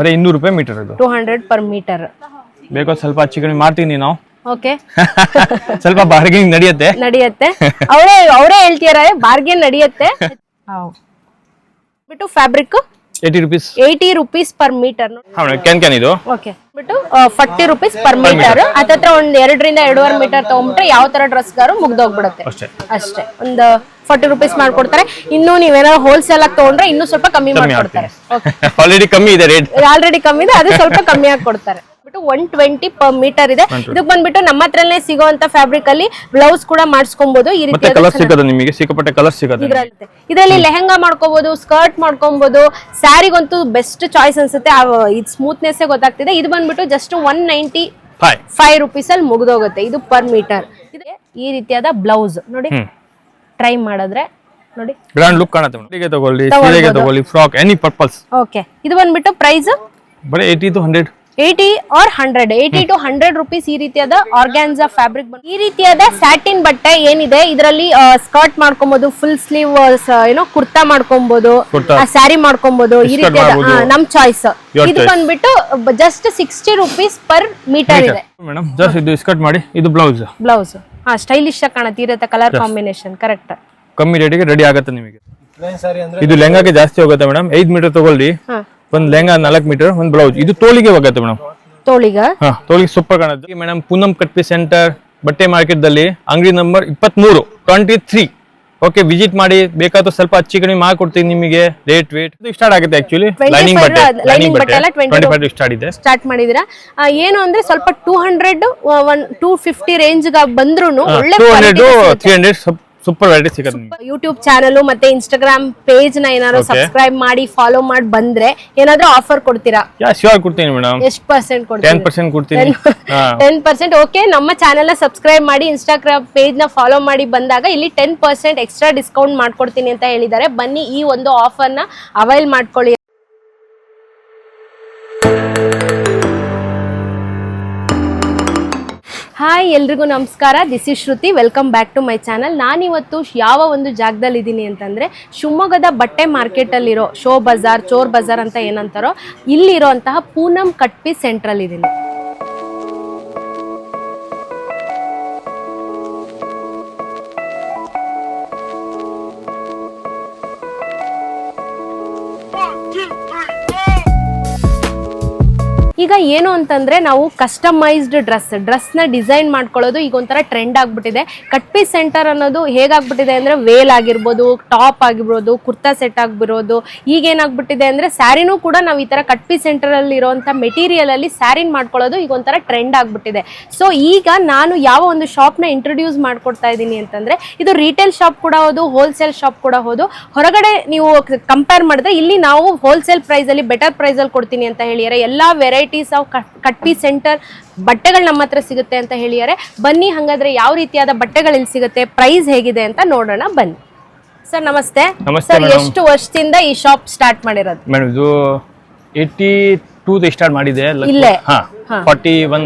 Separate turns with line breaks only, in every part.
ಬರೀ ಇನ್ನೂರು ರೂಪಾಯಿ ಮೀಟರ್ ಇದು.
ಟೂ ಹಂಡ್ರೆಡ್ ಪರ್ ಮೀಟರ್
ಬೇಕೋ ಸ್ವಲ್ಪ ಹೆಚ್ಚು ಕಡಿಮೆ ಮಾಡ್ತೀನಿ ನಾವು.
ಓಕೆ
ಸ್ವಲ್ಪ ಬಾರ್ಗೇನಿಂಗ್ ನಡೆಯುತ್ತೆ.
ನಡೆಯುತ್ತೆ. ಅವರೇ ಅವರೇ ಹೇಳ್ತಿದ್ದಾರೆ ಬಾರ್ಗೇನ್ ನಡೆಯುತ್ತೆ. ಬಿಟ್ಟು fabric
eighty rupees
eighty rupees per metre
can can ಇದು?
ಓಕೆ ಬಿಟ್ಟು ಫಾರ್ಟಿ ರುಪೀಸ್ ಪರ್ ಮೀಟರ್ ಹತ್ತತ್ರ ಒಂದ್ ಎರಡರಿಂದ ಎರಡೂವರೆ ಮೀಟರ್ ತಗೊಂಡ್ರೆ ಯಾವ ತರ ಡ್ರೆಸ್ ಗಾರು ಮುಗ್ದೋಗ್ಬಿಡುತ್ತೆ
ಅಷ್ಟೇ.
ಒಂದು ಫಾರ್ಟಿ ರುಪೀಸ್ ಮಾಡ್ಕೊಡ್ತಾರೆ. ಇನ್ನು ನೀವೇನಾದ್ರು ಹೋಲ್ಸೇಲ್ ಆಗಿ ತಗೊಂಡ್ರೆ ಇನ್ನೂ ಸ್ವಲ್ಪ ಕಮ್ಮಿ ಮಾಡ್ಕೊಡ್ತಾರೆ.
ಆಲ್ರೆಡಿ ಕಮ್ಮಿ ಇದೆ ರೇಟ್
ಆಲ್ರೆಡಿ ಕಮ್ಮಿ ಇದೆ ಅದು ಸ್ವಲ್ಪ ಕಮ್ಮಿ ಆಗಿ ಕೊಡ್ತಾರೆ ಬಿಟ್ಟು ಒನ್ ಟ್ವೆಂಟಿ ಪರ್ ಮೀಟರ್ ಇದೆ. ಇದಕ್ ಬಂದ್ಬಿಟ್ಟು ನಮ್ಮ ಹತ್ರನೇ ಸಿಗುವಂತ ಫ್ಯಾಬ್ರಿಕ್ ಅಲ್ಲಿ ಬ್ಲೌಸ್ ಕೂಡ ಮಾಡಿಸ್ಕೊಬಹುದು ಈ ರೀತಿ
ಕಲರ್ ಸಿಗೋದು ನಿಮಗೆ? ಸಿಕ್ಕಾಪಟ್ಟೆ ಕಲರ್ ಸಿಗೋದು
ಇದ್ರಲ್ಲಿ. ಲೆಹಂಗಾ ಮಾಡ್ಕೋಬಹುದು ಸ್ಕರ್ಟ್ ಮಾಡ್ಕೊಬಹುದು ಸ್ಯಾರಿಗಂತೂ ಬೆಸ್ಟ್ ಚಾಯ್ಸ್ ಅನ್ಸುತ್ತೆ. ಇದು ಸ್ಮೂತ್ನೆಸ್ ಗೊತ್ತಾಗ್ತಿದೆ. ಇದು ಬಂದ್ಬಿಟ್ಟು just one ninety five rupees ಅಲ್ಲಿ ಮುಗ್ದೋಗುತ್ತೆ. ಇದು ಪರ್ ಮೀಟರ್ ಈ ರೀತಿಯಾದ ಬ್ಲೌಸ್ ನೋಡಿ ಟ್ರೈ ಮಾಡಿದ್ರೆ ನೋಡಿ.
ಗ್ರ್ಯಾಂಡ್ ಲುಕ್ ಕಾಣುತ್ತೆ ಸೀರೆಗೆ ತಗೊಳ್ಳಿ ಸೀರೆಗೆ ತಗೊಳ್ಳಿ ಫ್ರಾಕ್ ಎನಿ ಪರ್ಪಲ್ಸ್
ಓಕೆ ಇದು ಬಂದ್ಬಿಟ್ಟು ಪ್ರೈಸ್
ಬರೀ eighty to hundred
eighty or hundred eighty to hundred rupees ಈ ರೀತಿಯಾದ ಆರ್ಗ್ಯಾನ್ಸ್ ಫ್ಯಾಬ್ರಿಕ್ ಈ ರೀತಿಯಾದ ಸ್ಯಾಟಿನ್ ಬಟ್ಟೆ ಏನಿದೆ ಇದರಲ್ಲಿ ಸ್ಕರ್ಟ್ ಮಾಡ್ಕೊಬಹುದು ಫುಲ್ ಸ್ಲೀವ್ ಏನೋ ಕುರ್ತಾ ಮಾಡ್ಕೊಬಹುದು. ಸ್ಯಾರಿ ಮಾಡ್ಕೊಬಹುದು ಈ ರೀತಿಯಾದ. ನಮ್ ಚಾಯ್ಸ್ ಇದು ಬಂದ್ಬಿಟ್ಟು just sixty rupees per metre ಇದೆ.
ಮೇಡಮ್ ಜಸ್ಟ್ ಇದು ಸ್ಕರ್ಟ್ ಮಾಡಿ ಇದು ಬ್ಲೌಸ್
ಬ್ಲೌಸ್ ಹಾ ಸ್ಟೈಲಿಶ್ ಆಗಿ ಕಾಣುತ್ತೆ ಇರುತ್ತೆ ಕಲರ್ ಕಾಂಬಿನೇಷನ್ ಕರೆಕ್ಟ್
ಕಮ್ಮಿ ರೇಟಿಗೆ ರೆಡಿ ಆಗುತ್ತೆ ನಿಮಗೆ. ಇದು ಲೆಹಂಗಾಗೆ ಜಾಸ್ತಿ ಹೋಗುತ್ತೆ ಮೇಡಮ್. ಐದ್ ಮೀಟರ್ ತಗೊಳ್ಳಿ.
ಹಾ.
ಒಂದ್ ಲೆಹಂಗಾ ನಾಲ್ಕು ಮೀಟರ್ ಒಂದ್ ಬ್ಲೌಸ್ ಇದು ತೋಳಿಗೆ ಹೋಗುತ್ತೆ ಮೇಡಮ್.
ತೋಳಿಗ?
ಹಾ ತೋಳಿಗೆ ಸೂಪರ್ ಕಾಣುತ್ತೆ. Madam Poonam cut piece centre ಬಟ್ಟೆ ಮಾರ್ಕೆಟ್ ದಲ್ಲಿ ಅಂಗಡಿ ನಂಬರ್ ಇಪ್ಪತ್ಮೂರು ಟ್ವೆಂಟಿ ತ್ರೀ ಓಕೆ ವಿಸಿಟ್ ಮಾಡಿ ಬೇಕಾದ್ರೆ ಸ್ವಲ್ಪ ಹಚ್ಚಿ ಕಡಿಮೆ ಮಾಡ್ಕೊಡ್ತೀನಿ ನಿಮಗೆ ರೇಟ್ ವೇಟ್ ಸ್ಟಾರ್ಟ್ ಆಗುತ್ತೆ ಆಕ್ಚುಲಿ ಲೈನಿಂಗ್ ಬಟ್ಟೆ. ಲೈನಿಂಗ್
ಬಟ್ಟೆ ಎಲ್ಲ 20
ಟ್ವೆಂಟಿ ಫೈವ್ ಸ್ಟಾರ್ಟ್ ಇದೆ.
ಸ್ಟಾರ್ಟ್ ಮಾಡಿದಿರಾ? ಏನು ಅಂದ್ರೆ ಸ್ವಲ್ಪ two hundred one two fifty range ಬಂದ್ರು ಒಳ್ಳೆ
ತ್ರೀ ಹಂಡ್ರೆಡ್ ಸೂಪರ್ ವೆರೈಟಿ ಸಿಗುತ್ತೆ
ಯೂಟ್ಯೂಬ್ ಚಾನಲ್ ಮತ್ತೆ ಇನ್ಸ್ಟಾಗ್ರಾಮ್ ಪೇಜ್ನ ಏನಾದ್ರು ಸಬ್ಸ್ಕ್ರೈಬ್ ಮಾಡಿ ಫಾಲೋ ಮಾಡಿ ಬಂದ್ರೆ ಏನಾದ್ರು ಆಫರ್ ಕೊಡ್ತೀರಾ?
ಯಾ ಶ್ಯೂರ್ ಕೊಡ್ತೀನಿ ಮೇಡಮ್
ಎಷ್ಟು ಪರ್ಸೆಂಟ್ ಕೊಡ್ತೀರಾ?
ಪರ್ಸೆಂಟ್ ಕೊಡ್ತೀನಿ. ಹಾ.
ಟೆನ್ ಪರ್ಸೆಂಟ್ ಓಕೆ ನಮ್ಮ ಚಾನೆಲ್ ಸಬ್ಸ್ಕ್ರೈಬ್ ಮಾಡಿ ಇನ್ಸ್ಟಾಗ್ರಾಮ್ ಪೇಜ್ನ ಫಾಲೋ ಮಾಡಿ ಬಂದಾಗ ಇಲ್ಲಿ ಟೆನ್ ಪರ್ಸೆಂಟ್ ಎಕ್ಸ್ಟ್ರಾ ಡಿಸ್ಕೌಂಟ್ ಮಾಡ್ಕೊಡ್ತೀನಿ ಅಂತ ಹೇಳಿದ್ದಾರೆ. ಬನ್ನಿ ಈ ಒಂದು ಆಫರ್ನ ಅವೈಲ್ ಮಾಡ್ಕೊಳ್ಳಿ. ಹಾಯ್, ಎಲ್ರಿಗೂ ನಮಸ್ಕಾರ. This is Shruti welcome back to my channel ನಾನಿವತ್ತು ಯಾವ ಒಂದು ಜಾಗದಲ್ಲಿ ಇದ್ದೀನಿ ಅಂತಂದರೆ ಶಿವಮೊಗ್ಗದ ಬಟ್ಟೆ ಮಾರ್ಕೆಟಲ್ಲಿರೋ ಶೋ ಬಜಾರ್, ಚೋರ್ ಬಜಾರ್ ಅಂತ ಏನಂತಾರೋ ಇಲ್ಲಿರೋ ಅಂತಹ ಪೂನಂ ಕಟ್ಪಿ ಸೆಂಟ್ರಲ್ ಇದ್ದೀನಿ. ಈಗ ಏನು ಅಂತಂದ್ರೆ ನಾವು ಕಸ್ಟಮೈಸ್ಡ್ ಡ್ರೆಸ್ ಡ್ರೆಸ್ನ ಡಿಸೈನ್ ಮಾಡ್ಕೊಳ್ಳೋದು ಈಗ ಒಂಥರ ಟ್ರೆಂಡ್ ಆಗಿಬಿಟ್ಟಿದೆ. ಕಟ್ ಪೀಸ್ ಸೆಂಟರ್ ಅನ್ನೋದು ಹೇಗಾಗ್ಬಿಟ್ಟಿದೆ ಅಂದ್ರೆ ವೇಲ್ ಆಗಿರ್ಬೋದು ಟಾಪ್ ಆಗಿರ್ಬೋದು, ಕುರ್ತಾ ಸೆಟ್ ಆಗಿಬಿರೋದು. ಈಗ ಏನಾಗ್ಬಿಟ್ಟಿದೆ ಅಂದ್ರೆ ಸ್ಯಾರಿನೂ ಕೂಡ ನಾವು ಈ ತರ ಕಟ್ಪಿ ಸೆಂಟರ್ ಅಲ್ಲಿ ಇರುವಂತ ಮೆಟೀರಿಯಲ್ ಅಲ್ಲಿ ಸ್ಯಾರಿನ್ ಮಾಡ್ಕೊಳ್ಳೋದು ಈಗ ಒಂಥರ ಟ್ರೆಂಡ್ ಆಗಿಬಿಟ್ಟಿದೆ. ಸೊ ಈಗ ನಾನು ಯಾವ ಒಂದು ಶಾಪ್ನ ಇಂಟ್ರೊಡ್ಯೂಸ್ ಮಾಡ್ಕೊಡ್ತಾ ಇದ್ದೀನಿ ಅಂತಂದ್ರೆ ಇದು ರೀಟೇಲ್ ಶಾಪ್ ಕೂಡ ಹೌದು ಹೋಲ್ಸೇಲ್ ಶಾಪ್ ಕೂಡ ಹೌದು. ಹೊರಗಡೆ ನೀವು ಕಂಪೇರ್ ಮಾಡಿದ್ರೆ ಇಲ್ಲಿ ನಾವು ಹೋಲ್ಸೇಲ್ ಪ್ರೈಸ್ ಅಲ್ಲಿ ಬೆಟರ್ ಪ್ರೈಸ್ ಅಲ್ಲಿ ಕೊಡ್ತೀನಿ ಅಂತ ಹೇಳಿದ್ದಾರೆ ಎಲ್ಲಾ ವೆರೈಟೀಸ್ ಆಫ್ ಕಟ್ಪಿ ಸೆಂಟರ್ ಬಟ್ಟೆಗಳು ನಮ್ಮ ಹತ್ರ ಸಿಗುತ್ತೆ ಅಂತ ಹೇಳಿದ್ದಾರೆ. ಬನ್ನಿ ಹಾಗಾದ್ರೆ ಯಾವ ರೀತಿಯಾದ ಬಟ್ಟೆಗಳು ಇಲ್ಲಿ ಸಿಗುತ್ತೆ ಪ್ರೈಸ್ ಹೇಗಿದೆ ಅಂತ ನೋಡೋಣ ಬನ್ನಿ. ಸರ್ ನಮಸ್ತೆ. ಸರ್. ಎಷ್ಟು ವರ್ಷದಿಂದ ಈ ಶಾಪ್ ಸ್ಟಾರ್ಟ್ ಮಾಡಿರೋದು?
ಮೇಡಮ್ ಇದು ಏಯ್ಟಿ ಟೂ ಸ್ಟಾರ್ಟ್ ಮಾಡಿದೆ
ಇಲ್ಲೇ?
ಹಾ ಫಾರ್ಟಿ ಒನ್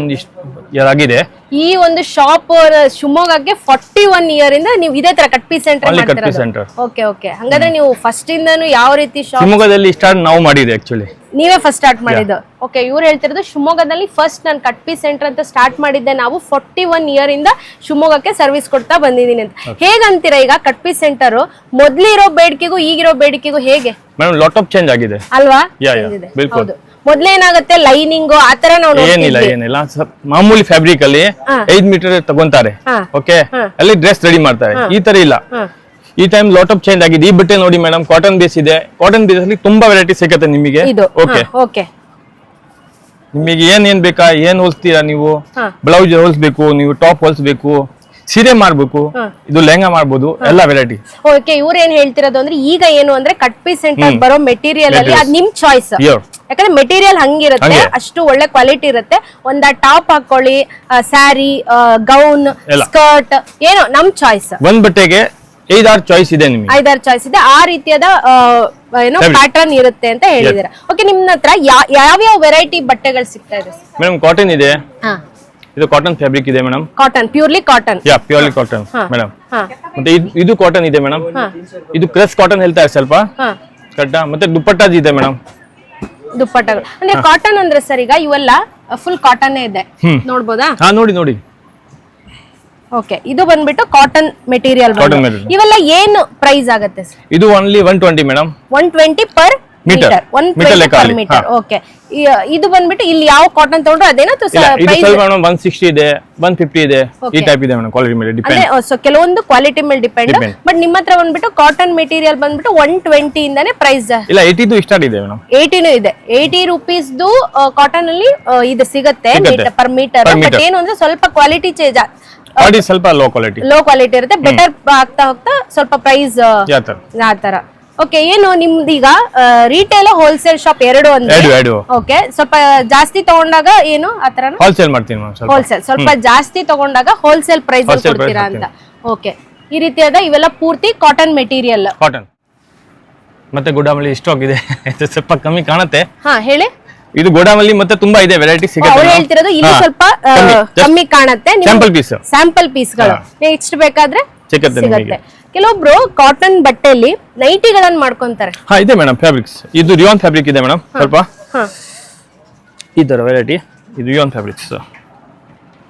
ಇಯರ್ ಆಗಿದೆ.
ಈ ಒಂದು ಶಾಪ್ ಶಿವಮೊಗ್ಗಕ್ಕೆ ಫಾರ್ಟಿ ಒನ್ ಇಯರ್ ಇಂದ ನೀವು ಇದೇ ತರ ಕಟ್ಪಿ ಸೆಂಟರ್
ಮಾಡ್ತೀರಾ.
ಓಕೆ ಓಕೆ ಹಂಗಾದ್ರೆ ನೀವು ಫಸ್ಟ್ ಇಂದನು ಯಾವ ರೀತಿ ಶಾಪ್
ಶಿವಮೊಗ್ಗದಲ್ಲಿ ಸ್ಟಾರ್ಟ್ ನಾವು ಮಾಡಿದೆ ಆಕ್ಚುಲಿ
ನೀವೇ ಫಸ್ಟ್ ಸ್ಟಾರ್ಟ್ ಮಾಡಿದ್ದು. ಓಕೆ ಇವ್ರು ಹೇಳ್ತಿರೋದು ಶಿವಮೊಗ್ಗದಲ್ಲಿ ಫಸ್ಟ್ ನಾನು ಕಟ್ಪಿ ಸೆಂಟರ್ ಅಂತ ಸ್ಟಾರ್ಟ್ ಮಾಡಿದ್ದೆ ನಾವು ಫೋರ್ಟಿ ಒನ್ ಇಯರ್ ಇಂದ ಶಿವಮೊಗ್ಗಕ್ಕೆ ಸರ್ವಿಸ್ ಕೊಡ್ತಾ ಬಂದಿದ್ದೀನಿ ಅಂತ. ಹೇಗಂತೀರಾ ಈಗ ಕಟ್ಪಿ ಸೆಂಟರ್ ಮೊದ್ಲಿರೋ ಬೇಡಿಕೆಗೂ ಈಗಿರೋ ಬೇಡಿಕೆಗೂ ಹೇಗೆ?
ಮೇಡಮ್ ಲಾಟ್ ಆಫ್ ಚೇಂಜ್ ಆಗಿದೆ.
ಅಲ್ವಾ. ಹೌದು. ಮೊದ್ಲೇನಾಗುತ್ತೆ ಲೈನಿಂಗ್ ಆತರ ನಾವು
ಏನಿಲ್ಲ ಏನಿಲ್ಲ. ಮಾಮೂಲಿ ಫ್ಯಾಬ್ರಿಕ್ ಅಲ್ಲಿ ಐದ್ ಮೀಟರ್ ತಗೊಂತಾರೆ. ಓಕೆ ಅಲ್ಲಿ ಡ್ರೆಸ್ ರೆಡಿ ಮಾಡ್ತಾರೆ. ಈ ತರ ಇಲ್ಲ. ಈ ಟೈಮ್ ಲಾಟ್ ಆಫ್ ಚೇಂಜ್ ಆಗಿದೆ. ಈ ಬಟ್ಟೆ ನೋಡಿ ಮೇಡಮ್ ಕಾಟನ್ ಬೇಸ್ ಇದೆ. ಕಾಟನ್ ಬೇಸ್ ಅಲ್ಲಿ ತುಂಬಾ ವೆರೈಟಿ ಸಿಗುತ್ತೆ ನಿಮಗೆ.
ಇದು
ಓಕೆ
ಓಕೆ
ನಿಮಗೆ ಏನ್ ಏನ್ ಬೇಕಾ ಏನ್ ಹೊಲ್ಸ್ತೀರಾ ನೀವು? ಬ್ಲೌಸ್ ಹೊಲ್ಸ್ಬೇಕು ನೀವು ಟಾಪ್ ಹೊಲ್ಸ್ಬೇಕು ಸೀರೆ ಮಾಡ್ಬೇಕು ಇದು ಲೆಹಂಗಾ ಮಾಡ್ಬೋದು ಎಲ್ಲ ವೆರೈಟಿ
ಓಕೆ ಇವ್ರು ಏನ್ ಹೇಳ್ತಿರೋದು ಅಂದ್ರೆ ಈಗ ಏನು ಅಂದ್ರೆ ಕಟ್ ಪೀಸ್ ಸೆಂಟರ್ ಬರೋ ಮೆಟೀರಿಯಲ್ ಅಲ್ಲಿ ಅದ್ ನಿಮ್ ಚಾಯ್ಸ್ ಯಾಕಂದ್ರೆ ಮೆಟೀರಿಯಲ್ ಹಂಗಿರುತ್ತೆ ಅಷ್ಟು ಒಳ್ಳೆ ಕ್ವಾಲಿಟಿ ಇರುತ್ತೆ. ಒಂದ್ ಟಾಪ್ ಹಾಕೊಳ್ಳಿ ಸ್ಯಾರಿ ಗೌನ್ ಸ್ಕರ್ಟ್ ಏನೋ ನಮ್ ಚಾಯ್ಸ್
ಒಂದ್ ಬಟ್ಟೆಗೆ ಐದಾರು ಚಾಯ್ಸ್ ಇದೆ ನಿಮಗೆ.
ಐದಾರು ಚಾಯ್ಸ್ ಇದೆ. ಆ ರೀತಿಯಾದ ಏನೋ. ಪ್ಯಾಟರ್ನ್ ಇರುತ್ತೆ ಅಂತ ಹೇಳಿದಾರೆ ಓಕೆ ನಿಮ್ ಹತ್ರ ಯಾವ ಯಾವ ವೆರೈಟಿ ಬಟ್ಟೆಗಳು ಸಿಗ್ತಾ ಇದೆ
ಮೇಡಮ್ ಕಾಟನ್ ಇದೆ. ಇದು ಕಾಟನ್ ಫ್ಯಾಬ್ರಿಕ್ ಇದೆ madam
cotton purely cotton
ya purely cotton. Madam
ಹಾ.
ಮತ್ತೆ ಇದು- ಕಾಟನ್ ಇದೆ ಮೇಡಮ್ ಇದು ಕ್ರೆಸ್ ಕಾಟನ್ ಹೇಳ್ತಾರೆ ಸ್ವಲ್ಪ.
ಹಾ.
ಕರೆಕ್ಟಾ ಮತ್ತೆ ದುಪ್ಪಟ್ಟಾಜ್ ಇದೆ ಮೇಡಮ್
ದುಪ್ಪಟ್ಟಗಳು ಅಂದ್ರೆ ಕಾಟನ್ ಅಂದ್ರೆ ಸರ್ ಈಗ ಇವೆಲ್ಲ ಫುಲ್ ಕಾಟನ್ ಇದೆ. ನೋಡ್ಬೋದಾ?
ಹಾ ನೋಡಿ ನೋಡಿ.
ಓಕೆ ಇದು ಬಂದ್ಬಿಟ್ಟು ಕಾಟನ್ ಮೆಟೀರಿಯಲ್
Cotton material.
ಇವೆಲ್ಲ ಏನು ಪ್ರೈಸ್ ಆಗುತ್ತೆ ಸರ್
ಇದು only one twenty madam
one twenty per
Meter.
Metre one
Meter ಲೆಕ್ಕ
ಪರ್
ಅಲ್ಲಿ.
ಮೀಟರ್ ಓಕೆ ಇದು ಬಂದ್ಬಿಟ್ಟು ಇಲ್ಲಿ ಯಾವ ಕಾಟನ್ ತಗೊಂಡ್ರು ಅದೇನಾ
ಇಲ್ಲ ಇದು
ಪ್ರೈಸ್
ಸ್ವಲ್ಪ ಮೇಡಮ್ ಒನ್ ಸಿಕ್ಸ್ಟಿ ಇದೆ ಒನ್ ಫಿಫ್ಟಿ ಇದೆ ಈ
Okay.
ಟೈಪ್ ಇದೆ ಮೇಡಮ್ ಕ್ವಾಲಿಟಿ ಮೇಲೆ ಡಿಪೆಂಡ್
ಅಂದ್ರೆ ಸೊ ಕೆಲವೊಂದು ಕ್ವಾಲಿಟಿ ಮೇಲೆ ಡಿಪೆಂಡ್
Depend.
ಬಟ್ ನಿಮ್ಮ ಹತ್ರ ಬಂದ್ಬಿಟ್ಟು ಕಾಟನ್ ಮೆಟೀರಿಯಲ್ ಬಂದ್ಬಿಟ್ಟು ಒನ್ ಟ್ವೆಂಟಿ ಇಂದಾನೆ ಪ್ರೈಸ್
ಇಲ್ಲ ಏಯ್ಟಿದು ಸ್ಟಾರ್ಟ್ ಇದೆ ಮೇಡಮ್
ಏಯ್ಟಿನೂ ಇದೆ. ಏಯ್ಟಿ ರುಪೀಸ್ದು ಕಾಟನ್ ಅಲ್ಲಿ ಆ, ಇದು ಸಿಗುತ್ತೆ
ಸಿಗುತ್ತೆ.
ಪರ್ ಮೀಟರ್
Per
ಬಟ್ ಏನು ಅಂದ್ರೆ ಸ್ವಲ್ಪ ಕ್ವಾಲಿಟಿ ಚೇಂಜ್
ಕ್ವಾಲಿಟಿ ಸ್ವಲ್ಪ ಲೋ ಕ್ವಾಲಿಟಿ
ಲೋ ಕ್ವಾಲಿಟಿ ಇರುತ್ತೆ. ಬೆಟರ್ ಆಗ್ತಾ ಹೋಗ್ತಾ ಸ್ವಲ್ಪ ಪ್ರೈಸ್ ಆ ತರ. ಓಕೆ ಏನು ನಿಮ್ದು ಈಗ ರಿಟೇಲ್ ಹೋಲ್ಸೇಲ್ ಶಾಪ್ ಎರಡು ಅಂದ್ರೆ ಓಕೆ ಸ್ವಲ್ಪ ಜಾಸ್ತಿ ತಗೊಂಡಾಗ ಏನು ಆತರ
ಹೋಲ್ಸೇಲ್ ಮಾಡ್ತೀನಿ
ಹೋಲ್ಸೇಲ್ ಸ್ವಲ್ಪ. ಜಾಸ್ತಿ ತಗೊಂಡಾಗ ಹೋಲ್ಸೇಲ್ ಪ್ರೈಸ್ ಕೊಡ್ತೀರಾ ಅಂತ. ಓಕೆ ಈ ರೀತಿಯಾದ ಇವೆಲ್ಲ ಪೂರ್ತಿ ಕಾಟನ್ ಮೆಟೀರಿಯಲ್
ಕಾಟನ್ ಮತ್ತೆ ಗೋಡಾಮಲ್ಲಿ ಸ್ಟಾಕ್ ಇದೆ. ಸ್ವಲ್ಪ ಕಮ್ಮಿ ಕಾಣುತ್ತೆ.
ಹಾ ಹೇಳಿ.
ಇದು ಗೋಡಾಮಲ್ಲಿ ಮತ್ತೆ ತುಂಬಾ ಇದೆ ವೆರೈಟಿ ಸಿಗುತ್ತೆ
ಅವ್ರು
madam.
ಹೇಳ್ತಿರೋದು ಇಲ್ಲಿ
ಹಾ,
ಸ್ವಲ್ಪ ಆ,
ಕಮ್ಮಿ. ಕಾಣುತ್ತೆ
ಕಮ್ಮಿ ಕಾಣತ್ತೆ.
sample piece.
ಸ್ಯಾಂಪಲ್ ಪೀಸ್ಗಳು ಬೇಕಾದ್ರೆ
ಸಿಗುತ್ತೆ
ಸಿಗತ್ತೆ.
ನಿಮಗೆ
ಕೆಲವೊಬ್ರು ಕಾಟನ್ ಬಟ್ಟೆಯಲ್ಲಿ ನೈಟಿಗಳನ್ನ ಮಾಡ್ಕೊಂತಾರೆ.
ಹಾ ಇದೆ ಮೇಡಮ್ ಫ್ಯಾಬ್ರಿಕ್ಸ್ ಇದು ರಿಯಾನ್ ಫ್ಯಾಬ್ರಿಕ್ ಇದೆ ಮೇಡಮ್ ಸ್ವಲ್ಪ.
ಹಾ.
ಈ ತರ ವೆರೈಟಿ ಇದು ರಿಯಾನ್ ಫ್ಯಾಬ್ರಿಕ್ಸ್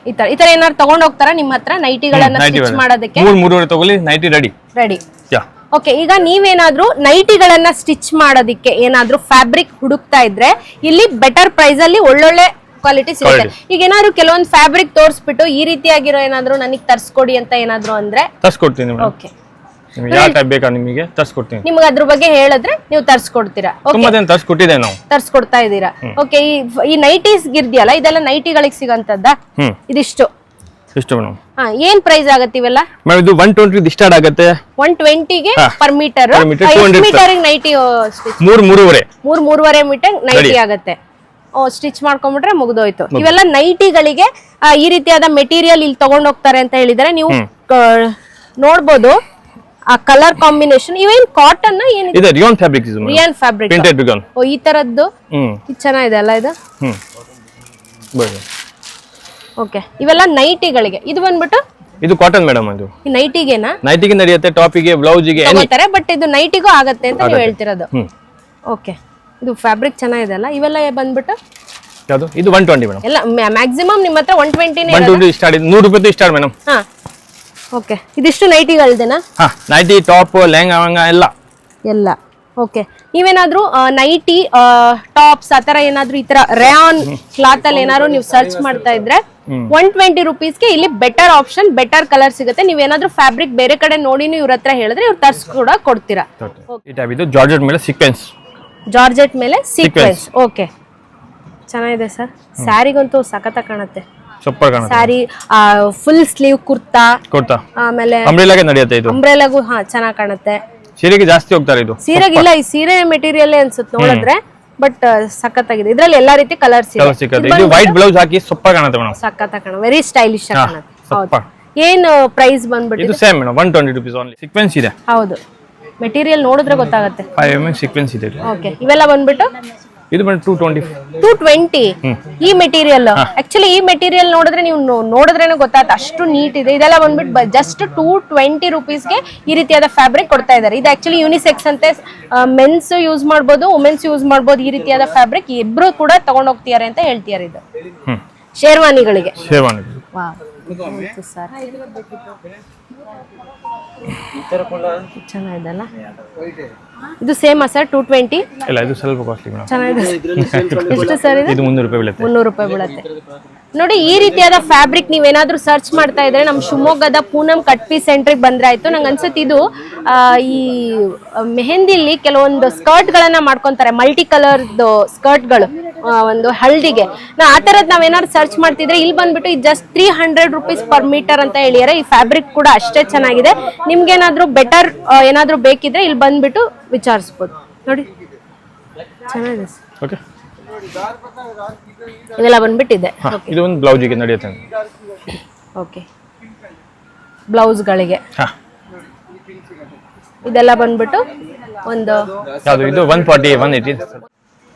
ಈ ತರ ಈ ತರ ಏನಾದ್ರು ತಗೊಂಡ್ ಹೋಗ್ತಾರ ನಿಮ್ ಹತ್ರ? ನೈಟಿಗಳನ್ನ ಸ್ಟಿಚ್ ಮಾಡೋದಕ್ಕೆ?
ಮೂರ್ ಮೂರುವರೆ ತಗೊಳ್ಳಿ nighty ready
ready
ya.
Okay ಈಗ ನೀವೇನಾದ್ರೂ ನೈಟಿಗಳನ್ನ ಸ್ಟಿಚ್ ಮಾಡೋದಿಕ್ಕೆ ಏನಾದ್ರೂ ಫ್ಯಾಬ್ರಿಕ್ ಹುಡುಕ್ತಾ ಇದ್ರೆ ಇಲ್ಲಿ ಬೆಟರ್ ಪ್ರೈಸ್ ಅಲ್ಲಿ ಒಳ್ಳೊಳ್ಳೆ ಕ್ವಾಲಿಟಿ ಸಿಗುತ್ತೆ. ಈಗ ಏನಾದ್ರು ಕೆಲವೊಂದು ಫ್ಯಾಬ್ರಿಕ್ ತೋರಿಸ್ಬಿಟ್ಟು ಈ ರೀತಿಯಾಗಿರೋ ಏನಾದ್ರು ನನಗೆ ತರ್ಸ್ಕೊಡಿ ಅಂತ ಏನಾದ್ರು ಅಂದ್ರೆ?
ತರ್ಸ್ಕೊಡ್ತೀನಿ
ಓಕೆ
ನಿಮ್ಗೆ ಯಾವ ಟೈಪ್ ಬೇಕಾ ನಿಮಗೆ? ತರ್ಸ್ಕೊಡ್ತೀನಿ.
ನಿಮ್ಗೆ ಅದ್ರ ಬಗ್ಗೆ ಹೇಳಿದ್ರೆ ನೀವು ತರ್ಸ್ಕೊಡ್ತೀರಾ?
ತುಂಬಾ ದಿನ ತರ್ಸ್ಕೊಟ್ಟಿದೆ ನಾವು.
ತರ್ಸ್ಕೊಡ್ತಾ ಇದ್ದೀರಾ? ಓಕೆ ಈ ಈ ನೈಟೀಸ್ ಗಿರ್ದಿಯಲ್ಲ ಇದೆಲ್ಲ ನೈಟಿಗಳಿಗೆ ಸಿಗಂತದ್ದ? ಇದಿಷ್ಟು.
ಎಷ್ಟು ಮೇಡಮ್
ಹಾ ಏನ್ ಪ್ರೈಸ್ ಆಗತ್ತೆ ಇವೆಲ್ಲ?
ಮೇಡಮ್ ಇದು ಒನ್ ಟ್ವೆಂಟಿ ಸ್ಟಾರ್ಟ್ ಆಗುತ್ತೆ.
ಒನ್ ಟ್ವೆಂಟಿಗೆ
ಹಾ.
Per metre
Per meter, 200
metre nighty stitch
ಮೂರ್ ಮೂರುವರೆ.
ಮೂರ್ ಮೂರುವರೆ ಮೀಟರ್ ನೈಟಿ. ಆಗತ್ತೆ. ಓ ಸ್ಟಿಚ್ ಮಾಡ್ಕೊಂಡ್ಬಿಟ್ರೆ ಮುಗ್ದೋಯ್ತು. ಇವೆಲ್ಲ ನೈಟಿಗಳಿಗೆ ಆ, ಈ ರೀತಿಯಾದ ಮೆಟೀರಿಯಲ್ ಇಲ್ಲಿ ತಗೊಂಡ್ ಹೋಗ್ತಾರೆ ಅಂತ ಹೇಳಿದ್ರೆ ನೀವು ಕ- ನೋಡ್ಬೋದು. ಆ ಕಲರ್ ಕಾಂಬಿನೇಷನ್ ಇವೇನ್ ಕಾಟನ್
ಇದೆ ರಿಯಾನ್ ಫ್ಯಾಬ್ರಿಕ್ ಇದು
ರಿಯನ್ ಫ್ಯಾಬ್ರಿಕ್
ಪ್ರಿಂಟೆಡ್
ಓ ಈ ತರದ್ದು?
ಹ್ಮ್.
ಇದು ಚೆನ್ನಾಗಿದೆ ಅಲ್ಲ ಇದು?
ಹ್ಮ್. ಬರ್ರಿ.
ಓಕೆ. ಇವೆಲ್ಲ ನೈಟಿಗಳಿಗೆ. ಇದು ಬಂದ್ಬಿಟ್ಟು?
ಇದು ಕಾಟನ್ ಮೇಡಮ್ ಅದು.
ಈ ನೈಟಿಗೆನಾ?
ನೈಟಿಗೆ ನಡೆಯುತ್ತೆ ಟಾಪಿಗೆ ಬ್ಲೌಸಿಗೆ
ತಗೋತಾರೆ ಬಟ್ ಇದು ನೈಟಿಗೂ ಆಗತ್ತೆ ಅಂತ ನೀವು ಹೇಳ್ತಿರೋದು. ಓಕೆ. ಇದು ಫ್ಯಾಬ್ರಿಕ್ ಚೆನ್ನಾಗಿದೆ ಅಲ್ಲ ಇವೆಲ್ಲ ಬಂದ್ಬಿಟ್ಟು?
ಯಾವುದು? ಇದು ಒನ್ ಟ್ವೆಂಟಿ ಮೇಡಮ್
ಎಲ್ಲ ಮ್ಯಾಕ್ಸಿಮಮ್ ನಿಮ್ಮ ಹತ್ರ ಒನ್ ಟ್ವೆಂಟಿನೇ
ಒನ್ ಟ್ವೆಂಟಿ ಸ್ಟಾರ್ಟ್ ಇದೆ ನೂರು ರೂಪಾಯಿ ಸ್ಟಾರ್ಟ್ ಮೇಡಮ್
ಹಾ. ಓಕೆ. ಇದಿಷ್ಟು ನೈಟಿಗಳಿದೆನಾ?
ಹಾ ನೈಟಿ ಟಾಪ್ ಲೆಹಂಗಾ ಎಲ್ಲ.
ಎಲ್ಲ. ಓಕೆ. ನೀವೇನಾದ್ರೂ ಆ, ನೈಟಿ ಟಾಪ್ಸ್ ಆ ತರ ಏನಾದ್ರೂ ಈ ತರ ರೇಯಾನ್ ಕ್ಲಾತ್ ಅಲ್ಲಿ ಏನಾದ್ರು ನೀವು ಸರ್ಚ್ ಮಾಡ್ತಾ ಇದ್ರೆ ಒನ್ ಟ್ವೆಂಟಿ ರುಪೀಸ್ಗೆ ಇಲ್ಲಿ ಬೆಟರ್ ಆಪ್ಷನ್ ಬೆಟರ್ ಕಲರ್ ಸಿಗುತ್ತೆ. ನೀವೇನಾದ್ರೂ ಫ್ಯಾಬ್ರಿಕ್ ಬೇರೆ ಕಡೆ ನೋಡಿನೂ ಇವ್ರ ಹತ್ರ ಹೇಳಿದ್ರೆ ಇವ್ರು ತರ್ಸ್ ಕೂಡ ಕೊಡ್ತೀರಾ.
ಈ ಟೈಪ್ ಇದು ಜಾರ್ಜೆಟ್ ಮೇಲೆ ಸೀಕ್ವೆನ್ಸ್
ಜಾರ್ಜೆಟ್ ಮೇಲೆ ಸೀಕ್ವೆನ್ಸ್ ಓಕೆ ಚೆನ್ನಾಗಿದೆ ಸರ್. ಸ್ಯಾರಿಗಂತೂ ಸಖತ್ ಕಾಣುತ್ತೆ.
ಸೂಪರ್ ಕಾಣುತ್ತೆ.
Sari full sleeve kurta
kurta.
ಆಮೇಲೆ
ಅಂಬ್ರೆಲಾಗೆ ನಡೆಯುತ್ತೆ ಇದು.
ಅಂಬ್ರೆಲಾಗೂ ಹಾ ಚೆನ್ನಾಗಿ ಕಾಣುತ್ತೆ.
ಸೀರೆಗೆ ಜಾಸ್ತಿ ಹೋಗ್ತಾರೆ ಇದು.
ಸೀರೆಗೆ ಇಲ್ಲ ಈ ಸೀರೆ ಮೆಟೀರಿಯಲ್ ಅನ್ಸುತ್ತೆ ನೋಡಿದ್ರೆ ಬಟ್ ಸಖತ್ತಾಗಿದೆ. ಇದ್ರಲ್ಲಿ ಎಲ್ಲಾ ರೀತಿ
ಕಲರ್ ಇದು ವೈಟ್ ಬ್ಲೌಸ್ ಹಾಕಿ ಸೊಪ್ಪ ಕಾಣುತ್ತೆ ಮೇಡಮ್.
ಸಖತ್ ಕಾಣ ವೆರಿ ಸ್ಟೈಲಿಶ್
ಏನ್
ಕಾಣುತ್ತೆ. ಪ್ರೈಸ್ ಬಂದ್ಬಿಟ್ಟು
ಇದು same madam one twenty rupees only sequence ಇದೆ.
ಹೌದು. ಮೆಟೀರಿಯಲ್ ನೋಡಿದ್ರೆ ಗೊತ್ತಾಗುತ್ತೆ.
ಫೈವ್ ಎಂ ಎಂ ಸೀಕ್ವೆನ್ಸ್ ಇದೆ ಇದು.
ಓಕೆ ಇವೆಲ್ಲ ಬಂದ್ಬಿಟ್ಟು
ಇದು ಬಂದು ಟೂ ಟ್ವೆಂಟಿ
ಟೂ ಟ್ವೆಂಟಿ ಈ ಮೆಟೀರಿಯಲ್ ಆಕ್ಚುಲಿ ಈ ಮೆಟೀರಿಯಲ್ ನೋಡಿದ್ರೆ ನೀವು ನೋಡಿದ್ರೇನೆ ಗೊತ್ತಾಗುತ್ತೆ ಅಷ್ಟು ನೀಟ್ ಇದೆ. ಇದೆಲ್ಲ ಬಂದ್ಬಿಟ್ಟು ಜಸ್ಟ್ ಟೂ ಟ್ವೆಂಟಿ ರುಪೀಸ್ಗೆ ಈ ರೀತಿಯಾದ ಫ್ಯಾಬ್ರಿಕ್ ಕೊಡ್ತಾ ಇದ್ದಾರೆ. ಇದು ಆಕ್ಚುಲಿ ಯೂನಿಸೆಕ್ಸ್ ಅಂತೆ. ಮೆನ್ಸ್ ಯೂಸ್ ಮಾಡ್ಬೋದು ವುಮೆನ್ಸ್ ಯೂಸ್ ಮಾಡ್ಬೋದು ಈ ರೀತಿಯಾದ ಫ್ಯಾಬ್ರಿಕ್ ಇಬ್ರು ಕೂಡ ತಗೊಂಡು ಹೋಗ್ತಿದ್ದಾರೆ ಅಂತ ಹೇಳ್ತಿದ್ದಾರೆ ಇದು. ಶೇರ್ವಾನಿಗಳಿಗೆ
ಶೇರ್ವಾನಿ
ಸರ್ ಚೆನ್ನಾಗಿದೆಲ್ಲ ಇದು ಸೇಮಾ ಸರ್ ಟೂ ಟ್ವೆಂಟಿ
ಇಲ್ಲ ಇದು ಸ್ವಲ್ಪ ಕಾಸ್ಟ್ಲಿ ಮೇಡಮ್.
ಚೆನ್ನಾಗಿದೆ ಎಷ್ಟು ಸರ್ ಇದು?
ಇದು ಮುನ್ನೂರು ರೂಪಾಯಿ ಬೀಳುತ್ತೆ.
ಮುನ್ನೂರು ರೂಪಾಯಿ ಬೀಳುತ್ತೆ. ನೋಡಿ ಈ ರೀತಿಯಾದ ಫ್ಯಾಬ್ರಿಕ್ ನೀವೇನಾದ್ರೂ ಸರ್ಚ್ ಮಾಡ್ತಾ ಇದ್ರೆ ನಮ್ಮ ಶಿವಮೊಗ್ಗದ ಪೂನಂ ಕಟ್ ಪೀಸ್ ಸೆಂಟ್ರಿಗೆ ಬಂದ್ರೆ ಆಯ್ತು. ನಂಗೆ ಅನ್ಸುತ್ತೆ ಇದು ಆ, ಈ ಮೆಹಂದಿಲಿ ಕೆಲವೊಂದು ಸ್ಕರ್ಟ್ ಗಳನ್ನ ಮಾಡ್ಕೊಂತಾರೆ ಮಲ್ಟಿ ಕಲರ್ದು ಸ್ಕರ್ಟ್ಗಳು ಒಂದು ಹಳ್ಳಿಗೆ. ನಾ ಆ ಥರದ್ದು ನಾವೇನಾದ್ರು ಸರ್ಚ್ ಮಾಡ್ತಿದ್ರೆ ಇಲ್ಲಿ ಬಂದ್ಬಿಟ್ಟು ಇದು just three hundred rupees per metre ಅಂತ ಹೇಳಿದಾರೆ ಈ ಫ್ಯಾಬ್ರಿಕ್ ಕೂಡ ಅಷ್ಟೇ ಚೆನ್ನಾಗಿದೆ. ನಿಮ್ಗೇನಾದ್ರೂ ಬೆಟರ್ ಏನಾದ್ರೂ ಬೇಕಿದ್ರೆ ಇಲ್ಲಿ ಬಂದ್ಬಿಟ್ಟು ವಿಚಾರಿಸ್ಬೋದು. ನೋಡಿ. ಚೆನ್ನಾಗಿದೆ.
ಓಕೆ
ಇದೆಲ್ಲ ಬಂದ್ಬಿಟ್ಟಿದೆ.
ಇದು ಒಂದು ಬ್ಲೌಸಿಗೆ ನಡೆಯುತ್ತೆ.
ಓಕೆ ಬ್ಲೌಸ್ಗಳಿಗೆ ಇದೆಲ್ಲ ಬಂದ್ಬಿಟ್ಟು ಒಂದು
ಇದು ಒನ್ ಫಾರ್ಟಿ ಒನ್ ಏಯ್ಟಿ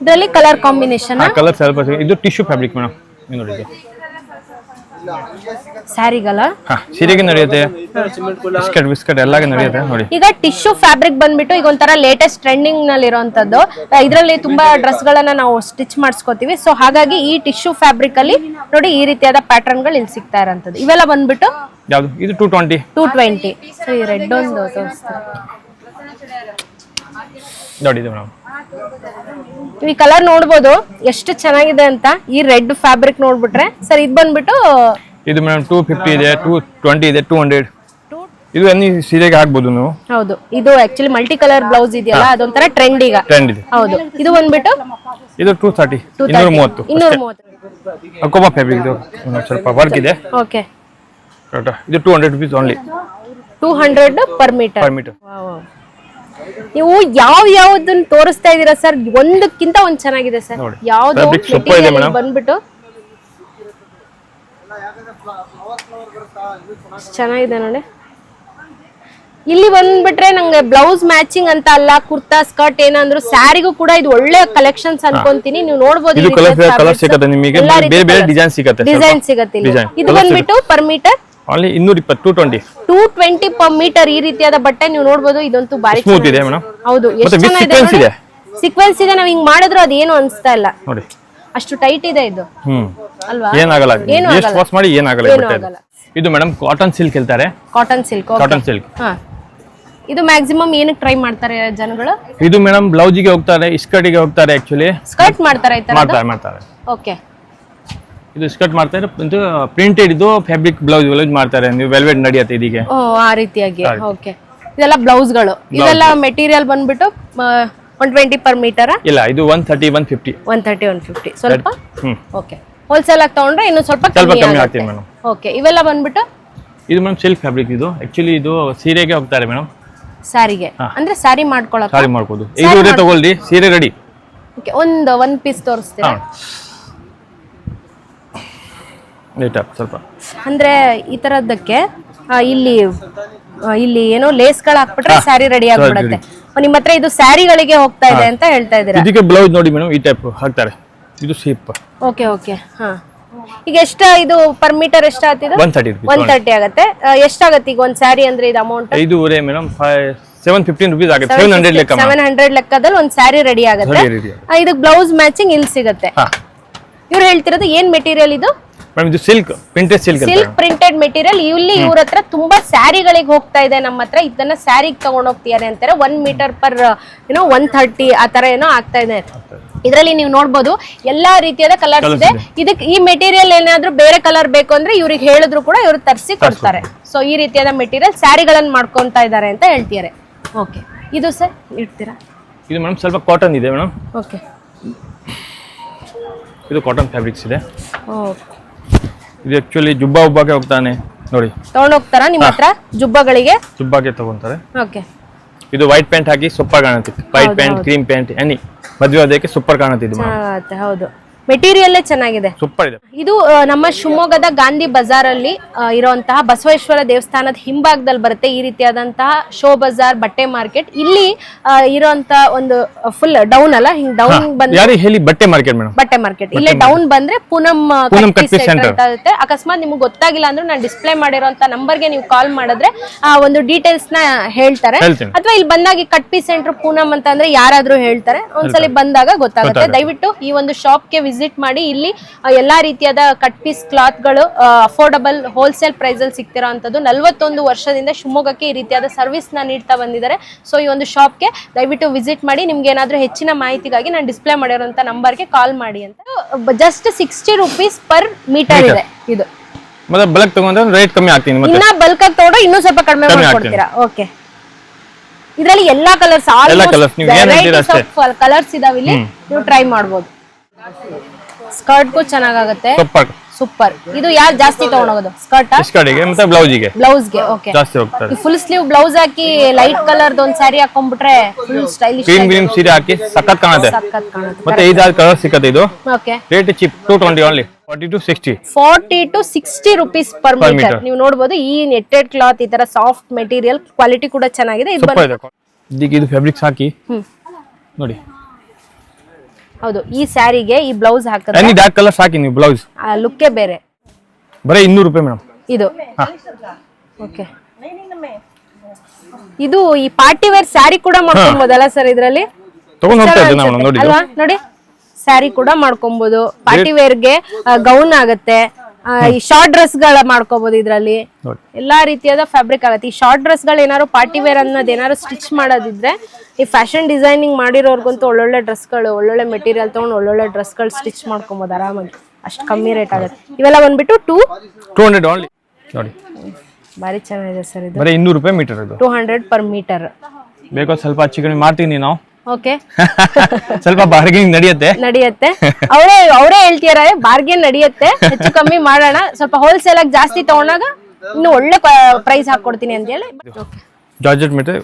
ಇದರಲ್ಲಿ ಕಲರ್ ಕಾಂಬಿನೇಷನ್
ಕಲರ್ ಸ್ವಲ್ಪ ಇದು ಟಿಶ್ಯೂ ಫ್ಯಾಬ್ರಿಕ್ ಮೇಡಮ್. ನೋಡಿ ಇದು.
ಸ್ಯಾರಿಗಲ್ಲ
ಹಾ ಸೀರೆಗೆ ನಡೆಯುತ್ತೆ. ಬಿಸ್ಕೆಟ್ ಬಿಸ್ಕೆಟ್ ಎಲ್ಲಾಗೆ ನಡೆಯುತ್ತೆ. ನೋಡಿ.
ಈಗ ಟಿಶ್ಯೂ ಫ್ಯಾಬ್ರಿಕ್ ಬಂದ್ಬಿಟ್ಟು ಈಗ ಒಂಥರ ಲೇಟೆಸ್ಟ್ ಟ್ರೆಂಡಿಂಗ್ನಲ್ಲಿ ಇರುವಂತದ್ದು ಇದರಲ್ಲಿ ತುಂಬಾ ಡ್ರೆಸ್ ಗಳನ್ನ ನಾವು ಸ್ಟಿಚ್ ಮಾಡಿಸ್ಕೋತೀವಿ. ಸೊ ಹಾಗಾಗಿ ಈ ಟಿಶ್ಯೂ ಫ್ಯಾಬ್ರಿಕ್ ಅಲ್ಲಿ ನೋಡಿ ಈ ರೀತಿಯಾದ ಪ್ಯಾಟರ್ನ್ಗಳು ಇಲ್ಲಿ ಸಿಗ್ತಾ ಇರೋಂಥದ್ದು. ಇವೆಲ್ಲ ಬಂದ್ಬಿಟ್ಟು
ಯಾವ್ದು? ಇದು two twenty
two twenty so ಈ ರೆಡ್ ಒಂದು ತೋರಿಸ್ತಾರೆ
ಮೇಡಮ್
ಈ ಕಲರ್ ನೋಡ್ಬೋದು ಎಷ್ಟು ಚೆನ್ನಾಗಿದೆ ಅಂತ ಈ ರೆಡ್ ಫ್ಯಾಬ್ರಿಕ್ ನೋಡ್ಬಿಟ್ರೆ. ಸರ್ ಇದು ಬಂದ್ಬಿಟ್ಟು
ಇದು ಮೇಡಮ್ ಟೂ ಫಿಫ್ಟಿ ಇದೆ ಟೂ ಟ್ವೆಂಟಿ ಇದೆ ಟೂ ಹಂಡ್ರೆಡ್ ಇದು ಎನಿ ಸೀರೆಗೆ ಹಾಕ್ಬೋದು ನೀವು?
ಹೌದು ಇದು ಆಕ್ಚುಲಿ ಮಲ್ಟಿ ಕಲರ್ ಬ್ಲೌಸ್ ಇದೆಯಲ್ಲ ಅದೊಂಥರ ಟ್ರೆಂಡ್ ಈಗ.
ಟ್ರೆಂಡ್ ಇದೆ.
ಹೌದು ಇದು ಬಂದ್ಬಿಟ್ಟು
ಇದು ಟೂ ತರ್ಟಿ ಇನ್ನೂರ ಮೂವತ್ತು
ಇನ್ನೂರ ಮೂವತ್ತು.
ಅಕೋಬಾ ಫ್ಯಾಬ್ರಿಕ್ ಇದು. ಸ್ವಲ್ಪ ವರ್ಕ್ ಇದೆ.
ಓಕೆ
ಇದು two hundred rupees only
two hundred per metre
per metre
ನೀವು ಯಾವ ಯಾವ್ದನ್ನ ತೋರಿಸ್ತಾ ಇದೀರಾ ಸರ್? ಒಂದಕ್ಕಿಂತ ಒಂದ್ ಚೆನ್ನಾಗಿದೆ ಸರ್. ಯಾವ್ದು. ಬಂದ್ಬಿಟ್ಟು. ಚೆನ್ನಾಗಿದೆ ನೋಡಿ. ಇಲ್ಲಿ ಬಂದ್ಬಿಟ್ರೆ ನಂಗೆ ಬ್ಲೌಸ್ ಮ್ಯಾಚಿಂಗ್ ಅಂತ ಅಲ್ಲ ಕುರ್ತಾ ಸ್ಕರ್ಟ್ ಏನಂದ್ರು ಸ್ಯಾರಿಗೂ ಕೂಡ ಇದು ಒಳ್ಳೆ ಕಲೆಕ್ಷನ್ಸ್ ಅನ್ಕೊಂತೀನಿ. ನೀವು ನೋಡಬಹುದು
ಇದು ಕಲರ್ ಕಲರ್ ಸಿಗುತ್ತೆ ನಿಮಗೆ. ಬೇರೆ ಬೇರೆ ಡಿಸೈನ್ ಸಿಗುತ್ತೆ
ಡಿಸೈನ್ ಸಿಗುತ್ತೆ ಇಲ್ಲಿ. ಇದು ಬಂದ್ಬಿಟ್ಟು ಪರ್ ಮೀಟರ್
ಇನ್ನೂರ ಇಪ್ಪತ್ತು ಟೂ ಟ್ವೆಂಟಿ
ಪರ್ ಮೀಟರ್ ಈ ರೀತಿಯಾದ ಬಟ್ಟೆ ನೀವು ನೋಡಬಹುದು ಇದಂತೂ ಬಾರಿ
ಸ್ಮೂತ್ ಇದೆ ಮೇಡಮ್
ಹೌದು
ಮತ್ತೆ
ಎಷ್ಟು ಚೆನ್ನಾಗಿದೆ
ಇದೆ.
ಸೀಕ್ವೆನ್ಸ್ ಇದೆ ನಾವ್ ಹಿಂಗ್ ಮಾಡಿದ್ರು ಅದೇನು ಅನ್ಸ್ತಾ ಇಲ್ಲ.
ನೋಡಿ.
ಅಷ್ಟು ಟೈಟ್ ಇದೆ ಇದು. ಅಲ್ವಾ?
ಏನಾಗಲ್ಲ
ಏನು
ಎಷ್ಟು ವಾಶ್ ಮಾಡಿ ಏನಾಗಲ್ಲ
ಏನು
ಇದು.
ಆಗಲ್ಲ.
ಇದು ಮೇಡಮ್ ಕಾಟನ್ ಸಿಲ್ಕ್ ಹೇಳ್ತಾರೆ.
ಕಾಟನ್ ಸಿಲ್ಕ್
ಕಾಟನ್ ಸಿಲ್ಕ್
ಹಾ. ಇದು ಮ್ಯಾಕ್ಸಿಮಮ್ ಏನಕ್ಕೆ ಟ್ರೈ ಮಾಡ್ತಾರೆ ಜನಗಳು?
ಇದು ಮೇಡಮ್ ಬ್ಲೌಜಿಗೆ ಹೋಗ್ತಾರೆ ಸ್ಕರ್ಟಿಗೆ ಹೋಗ್ತಾರೆ ಆಕ್ಚುಲಿ
ಸ್ಕರ್ಟ್ ಮಾಡ್ತಾರೆ
ಮಾಡ್ತಾರೆ ಮಾಡ್ತಾರೆ.
ಓಕೆ
ಇದು ಸ್ಕರ್ಟ್ ಮಾಡ್ತಾರೆ ಇದು ಪ್ರಿಂಟೆಡ್ ಇದು ಫ್ಯಾಬ್ರಿಕ್ ಬ್ಲೌಸ್ ಬ್ಲೌಸ್ ಮಾಡ್ತಾರೆ. ನೀವು ವೆಲ್ವೆಟ್ ನಡೆಯುತ್ತೆ ಇದಿಗೆ.
ಓ ಆ ರೀತಿಯಾಗಿ. ಓಕೆ. ಇದೆಲ್ಲ ಬ್ಲೌಸ್ಗಳು ಇದೆಲ್ಲ ಮೆಟೀರಿಯಲ್ ಬಂದ್ಬಿಟ್ಟು ಒನ್ ಟ್ವೆಂಟಿ ಪರ್ ಮೀಟರ್
ಇಲ್ಲ ಇದು one thirty one fifty
one thirty one fifty ಸ್ವಲ್ಪ? ಓಕೆ. ಹೋಲ್ಸೇಲ್ ಆಗಿ ತಗೊಂಡ್ರೆ ಇನ್ನು ಸ್ವಲ್ಪ
ಸ್ವಲ್ಪ
ಕಮ್ಮಿ
ಆಗ್ತೀವಿ ಮೇಡಮ್.
ಓಕೆ ಇವೆಲ್ಲ ಬಂದ್ಬಿಟ್ಟು?
ಇದು ಮೇಡಮ್ ಸಿಲ್ಕ್ ಫ್ಯಾಬ್ರಿಕ್ ಇದು. ಆಕ್ಚುಲಿ ಇದು ಸೀರೆಗೆ ಹೋಗ್ತಾರೆ ಮೇಡಮ್.
ಸಾರಿಗೆ. ಅಂದ್ರೆ ಸಾರಿ ಮಾಡ್ಕೊಳಕ್
ಸಾರಿ ಮಾಡ್ಬೋದು. ಇದು ತಗೊಳ್ಳಿ ಸೀರೆ ರೆಡಿ
ಓಕೆ ಒಂದು ಒನ್ ಪೀಸ್ ತೋರಿಸ್ತೀರಾ?
ಸ್ವಲ್ಪ.
ಅಂದ್ರೆ ಈ ತರದ್ದಕ್ಕೆ ಇಲ್ಲಿ ಇಲ್ಲಿ ಏನೋ ಲೇಸ್ಗಳು ಹಾಕ್ಬಿಟ್ರೆ ಸ್ಯಾರಿ ರೆಡಿ ಆಗ್ಬಿಡುತ್ತೆ. ನಿಮ್ಮ ಹತ್ರ ಇದು ಸ್ಯಾರಿಗಳಿಗೆ ಹೋಗ್ತಾ ಇದೆ ಅಂತ ಹೇಳ್ತಾ ಇದ್ದೀರಾ?
ಇದಕ್ಕೆ ಬ್ಲೌಸ್ ನೋಡಿ ಮೇಡಮ್ ಈ ಟೈಪ್ ಹಾಕ್ತಾರೆ. ಇದು ಸೇಪ್
ಓಕೆ ಓಕೆ. ಹಾ. ಈಗ ಎಷ್ಟ ಇದು ಪರ್ ಮೀಟರ್ ಎಷ್ಟ ಆಗ್ತಿದೆ
ಒನ್ ತರ್ಟಿ
ಒನ್ ತರ್ಟಿ ಆಗತ್ತೆ. ಎಷ್ಟಾಗತ್ತೆ ಈಗ ಒಂದ್ ಸ್ಯಾರಿ ಅಂದ್ರೆ ಇದು ಅಮೌಂಟ್
ಐದೂವರೆ ಮೇಡಮ್ ಸೆವೆನ್ ಫಿಫ್ಟೀನ್ ರುಪೀಸ್ ಆಗುತ್ತೆ. ಸೆವೆನ್ ಹಂಡ್ರೆಡ್ ಲೆಕ್ಕ
ಸೆವೆನ್ ಹಂಡ್ರೆಡ್ ಲೆಕ್ಕದಲ್ಲಿ ಒಂದ್ ಸ್ಯಾರಿ ರೆಡಿ ಆಗುತ್ತೆ.
Ready, ready.
ಇದಕ್ ಬ್ಲೌಸ್ ಮ್ಯಾಚಿಂಗ್ ಇಲ್ಲಿ ಸಿಗುತ್ತೆ. ಇವ್ರು ಹೇಳ್ತಿರೋದು ಏನ್ ಮೆಟೀರಿಯಲ್ ಇದು?
ಮೇಡಮ್ ಇದು silk printed silk
silk printed material ಇಲ್ಲಿ ಇವ್ರ ಹತ್ರ ತುಂಬಾ ಸ್ಯಾರಿಗಳಿಗೆ ಹೋಗ್ತಾ ಇದೆ ನಮ್ಮ ಹತ್ರ. ಇದನ್ನ ಸ್ಯಾರಿಗೆ ತಗೊಂಡ್ ಹೋಗ್ತಿದ್ದಾರೆ ಅಂತಾರೆ ಒನ್ ಮೀಟರ್ ಪರ್ ಏನೋ ಒನ್ ಥರ್ಟಿ ಆ ತರ ಏನೋ ಆಗ್ತಾ ಇದೆ. ಇದರಲ್ಲಿ ನೀವು ನೋಡಬಹುದು ಎಲ್ಲಾ ರೀತಿಯಾದ ಕಲರ್ ಇದೆ. ಇದಕ್ಕೆ ಈ ಮೆಟೀರಿಯಲ್ ಏನಾದ್ರೂ ಬೇರೆ ಕಲರ್ ಬೇಕು ಅಂದ್ರೆ ಇವ್ರಿಗೆ ಹೇಳಿದ್ರು ಕೂಡ ಇವ್ರು ತರಿಸಿ ಕೊಡ್ತಾರೆ. ಸೊ ಈ ರೀತಿಯಾದ ಮೆಟೀರಿಯಲ್ ಸ್ಯಾರಿಗಳನ್ನ ಮಾಡ್ಕೊಂತಾ ಇದ್ದಾರೆ ಅಂತ ಹೇಳ್ತಿದ್ದಾರೆ. ಓಕೆ ಇದು ಸರ್ ಇಡ್ತೀರಾ?
ಇದು ಮೇಡಮ್ ಸ್ವಲ್ಪ ಕಾಟನ್ ಇದೆ ಮೇಡಮ್
ಓಕೆ
ಇದು ಕಾಟನ್ ಫ್ಯಾಬ್ರಿಕ್ಸ್ ಇದೆ.
ಓಕೆ
ಇದು ಆಕ್ಚುಲಿ ಜುಬ್ಬಾ ಉಬ್ಬಾಗೆ ಹೋಗ್ತಾನೆ ನೋಡಿ.
ತಗೊಂಡೋಗ್ತಾರಾ ನಿಮ್ಮ ಹತ್ರ ಜುಬ್ಬಗಳಿಗೆ?
ಜುಬ್ಬಾಗೆ ತಗೊಂತಾರೆ.
ಓಕೆ.
ಇದು ವೈಟ್ ಪ್ಯಾಂಟ್ ಹಾಕಿ ಸೂಪರ್ ಕಾಣುತ್ತೆ. White pant cream pant any ಮದುವೆ ಅದಕ್ಕೆ ಸೂಪರ್ ಕಾಣುತ್ತೆ ಇದು
ಹೌದು. ಮೆಟೀರಿಯಲ್ಲೇ ಚೆನ್ನಾಗಿದೆ.
ಸೂಪರ್ ಇದೆ.
ಇದು ನಮ್ಮ ಶಿವಮೊಗ್ಗದ ಗಾಂಧಿ ಬಜಾರ್ ಅಲ್ಲಿ ಇರುವಂತಹ ಬಸವೇಶ್ವರ ದೇವಸ್ಥಾನದ ಹಿಂಭಾಗದಲ್ಲಿ ಬರುತ್ತೆ ಈ ರೀತಿಯಾದಂತಹ ಶೋ ಬಜಾರ್ ಬಟ್ಟೆ ಮಾರ್ಕೆಟ್. ಇಲ್ಲಿ ಇರುವಂತಹ ಇರುವಂತ ಒಂದು ಫುಲ್ ಡೌನ್ ಅಲ್ಲ ಹಿಂಗ್ ಡೌನ್
ಬಂದ್ರೆ ಹೇಳಿ ಬಟ್ಟೆ ಮಾರ್ಕೆಟ್ ಮೇಡಮ್
ಬಟ್ಟೆ ಮಾರ್ಕೆಟ್. ಇಲ್ಲೇ ಡೌನ್ ಬಂದ್ರೆ ಪೂನಮ್ ಕಟ್
ಪೂನಂ
ಇರುತ್ತೆ. ಅಕಸ್ಮಾತ್ ನಿಮ್ಗೆ ಗೊತ್ತಾಗಿಲ್ಲ ಅಂದ್ರೆ ನಾನು ಡಿಸ್ಪ್ಲೇ ಮಾಡಿರೋಂತ ನಂಬರ್ಗೆ ನೀವು ಕಾಲ್ ಮಾಡಿದ್ರೆ ಆ ಒಂದು ಡೀಟೇಲ್ಸ್ನ ಹೇಳ್ತಾರೆ. ಅಥವಾ ಇಲ್ಲಿ ಬಂದಾಗ ಕಟ್ ಪೀಸ್ ಸೆಂಟರ್ ಪೂನಂ ಅಂತ ಅಂದ್ರೆ ಯಾರಾದ್ರೂ ಹೇಳ್ತಾರೆ. ಒಂದ್ಸಲಿ ಬಂದಾಗ ಗೊತ್ತಾಗುತ್ತೆ. ದಯವಿಟ್ಟು ಈ ಒಂದು ಶಾಪ್ಗೆ ವಿಸಿಟ್ ಮಾಡಿ ಇಲ್ಲಿ ಎಲ್ಲಾ ರೀತಿಯಾದ ಕಟ್ ಪೀಸ್ ಕ್ಲಾತ್ಗಳು ಅಫೋರ್ಡಬಲ್ ಹೋಲ್ಸೇಲ್ ಪ್ರೈಸ್ ಅಲ್ಲಿ ಸಿಗ್ತಿರೋ ಅಂತದ್ದು ನಲ್ವತ್ತೊಂದು ವರ್ಷದಿಂದ ಶಿವಮೊಗ್ಗಕ್ಕೆ ಈ ರೀತಿಯಾದ ಸರ್ವಿಸ್ನ ನೀಡ್ತಾ ಬಂದಿದ್ದಾರೆ. ಸೊ ಈ ಒಂದು ಶಾಪ್ಗೆ ದಯವಿಟ್ಟು ವಿಸಿಟ್ ಮಾಡಿ ನಿಮ್ಗೆ ಏನಾದ್ರೂ ಹೆಚ್ಚಿನ ಮಾಹಿತಿಗಾಗಿ ನಾನು ಡಿಸ್ಪ್ಲೇ ಮಾಡಿರೋಂಥ ನಂಬರ್ಗೆ ಕಾಲ್ ಮಾಡಿ ಅಂತ. Just sixty rupees per metre ಇದೆ ಇದು.
ಮತ್ತೆ ಬಲ್ಕ್ ತಗೊಂಡ್ರೆ ರೇಟ್ ಕಮ್ಮಿ ಆಗ್ತೀನಿ ಮತ್ತೆ.
ಇನ್ನ ಬಲ್ಕ್ ಆಗಿ ತಗೊಂಡ್ರೆ ಇನ್ನೂ ಸ್ವಲ್ಪ ಕಡಿಮೆ ಮಾಡ್ಕೊಡ್ತೀರಾ? ಓಕೆ ಇದರಲ್ಲಿ ಎಲ್ಲಾ ಕಲರ್ಸ್
ಅಷ್ಟೇ.
ಕಲರ್ಸ್ ಇದಾವೆ ಇಲ್ಲಿ. ನೀವು ಟ್ರೈ ಮಾಡ್ಬೋದು. ಸ್ಕರ್ಟ್ಗೂ ಚೆನ್ನಾಗಾಗುತ್ತೆ.
ಸೂಪರ್
ಸೂಪರ್ ಇದು ಯಾರು ಜಾಸ್ತಿ ತಗೊಂಡೋಗೋದು? ಸ್ಕರ್ಟ್
ಸ್ಕರ್ಟಿಗೆ ಮತ್ತೆ ಬ್ಲೌಸಿಗೆ.
ಬ್ಲೌಸ್ಗೆ ಓಕೆ
ಜಾಸ್ತಿ ಹೋಗ್ತಾರೆ
ಫುಲ್ ಸ್ಲೀವ್ ಬ್ಲೌಸ್ ಹಾಕಿ ಲೈಟ್ ಕಲರ್ದು ಒಂದ್ ಸ್ಯಾರಿ ಹಾಕೊಂಡ್ಬಿಟ್ರೆ ಫುಲ್ ಸ್ಟೈಲಿಶ್
ಕ್ರೀಮ್ ಗ್ರೀಮ್ ಸೀರೆ ಹಾಕಿ ಸಖತ್ ಕಾಣುತ್ತೆ.
ಸಖತ್ ಕಾಣುತ್ತೆ.
ಮತ್ತೆ ಐದಾರು ಕಲರ್ ಸಿಕ್ಕತ್ತೆ ಇದು.
Okay
rate cheap two twenty only forty to sixty
forty to sixty rupees per metre ನೀವು ನೋಡ್ಬೋದು ಈ ನೆಟ್ಟೆಡ್ ಕ್ಲಾತ್ ಈ ತರ ಸಾಫ್ಟ್ ಮೆಟೀರಿಯಲ್ ಕ್ವಾಲಿಟಿ ಕೂಡ ಚೆನ್ನಾಗಿದೆ. ಇದು
ಸೂಪರ್ ಇದೆ. ಫ್ಯಾಬ್ರಿಕ್ಸ್ ಹಾಕಿ. ನೋಡಿ.
ಹೌದು ಈ ಸ್ಯಾರಿಗೆ ಈ ಬ್ಲೌಸ್ ಹಾಕಿದ್ರೆ
ಎನಿ ಡಾರ್ಕ್ ಕಲರ್ಸ್ ಹಾಕಿ ನೀವು ಬ್ಲೌಸ್?
ಲುಕ್ಕೇ ಬೇರೆ.
ಬರೀ ಇನ್ನೂರು ರೂಪಾಯಿ ಮೇಡಮ್.
ಇದು. ಓಕೆ. ಇದು ಈ ಪಾರ್ಟಿ ವೇರ್ ಸ್ಯಾರಿ ಕೂಡ ಮಾಡ್ಕೊಬೋದಲ್ಲ ಸರ್ ಇದ್ರಲ್ಲಿ?
ತಗೊಂಡ್ ಹೋಗ್ತಾ ಇದ್ದೆ ನಾವು
ಅನ್ಸುತ್ತೆ. ಅಲ್ವಾ? ನೋಡಿ. ಸ್ಯಾರಿ ಕೂಡ ಮಾಡ್ಕೊಬಹುದು ಪಾರ್ಟಿ ವೇರ್ಗೆ ಗೌನ್ ಆಗತ್ತೆ. ಈ ಶಾರ್ಟ್ ಡ್ರೆಸ್ಗಳ ಮಾಡ್ಕೋಬಹುದು ಇದ್ರಲ್ಲಿ. ಎಲ್ಲಾ ರೀತಿಯಾದ ಫ್ಯಾಬ್ರಿಕ್ ಆಗತ್ತೆ. ಈ ಶಾರ್ಟ್ ಡ್ರೆಸ್ಗಳು ಏನಾದ್ರು ಪಾರ್ಟಿ ವೇರ್ ಅನ್ನೋದು ಏನಾದ್ರು ಸ್ಟಿಚ್ ಮಾಡೋದಿದ್ರೆ ಈ ಫ್ಯಾಷನ್ ಡಿಸೈನಿಂಗ್ ಮಾಡಿರೋರ್ಗಂತೂ ಒಳ್ಳೊಳ್ಳೆ ಡ್ರೆಸ್ಗಳು ಒಳ್ಳೊಳ್ಳೆ ಮೆಟೀರಿಯಲ್ ತಗೊಂಡು ಒಳ್ಳೊಳ್ಳೆ ಡ್ರೆಸ್ಗಳು ಸ್ಟಿಚ್ ಮಾಡ್ಕೊಬಹುದು ಆರಾಮಾಗಿ. ಅಷ್ಟು ಕಮ್ಮಿ ರೇಟ್ ಆಗುತ್ತೆ. ಇವೆಲ್ಲ ಬಂದ್ಬಿಟ್ಟು ಟೂ
ಟೂ ಹಂಡ್ರೆಡ್ ಓನ್ಲಿ ನೋಡಿ.
ಭಾರಿ ಚೆನ್ನಾಗಿದೆ ಸರ್ ಇದು.
ಬರೀ ಇನ್ನೂರು ರೂಪಾಯಿ ಮೀಟರ್ ಇದು.
ಟೂ ಹಂಡ್ರೆಡ್ ಪರ್ ಮೀಟರ್
ಬೇಕೋ ಸ್ವಲ್ಪ ಹೆಚ್ಚು ಕಡಿಮೆ ಮಾಡ್ತೀನಿ ನಾವು.
ಓಕೆ
ಸ್ವಲ್ಪ ಬಾರ್ಗೇನ್ ನಡೆಯುತ್ತೆ.
ನಡೆಯುತ್ತೆ. ಅವರೇ ಅವರೇ ಹೇಳ್ತಿದಾರೆ ಬಾರ್ಗೇನ್ ನಡೆಯುತ್ತೆ. ಹೆಚ್ಚು ಕಮ್ಮಿ ಮಾಡೋಣ. ಸ್ವಲ್ಪ ಹೋಲ್ಸೇಲ್ ಆಗಿ ಜಾಸ್ತಿ ತಗೊಂಡಾಗ ಇನ್ನು ಒಳ್ಳೆ ಪ್ರೈಸ್ ಹಾಕೊಡ್ತೀನಿ ಅಂತ ಹೇಳಿ.
ಜಾರ್ಜೆಟ್ ಮೀಟರ್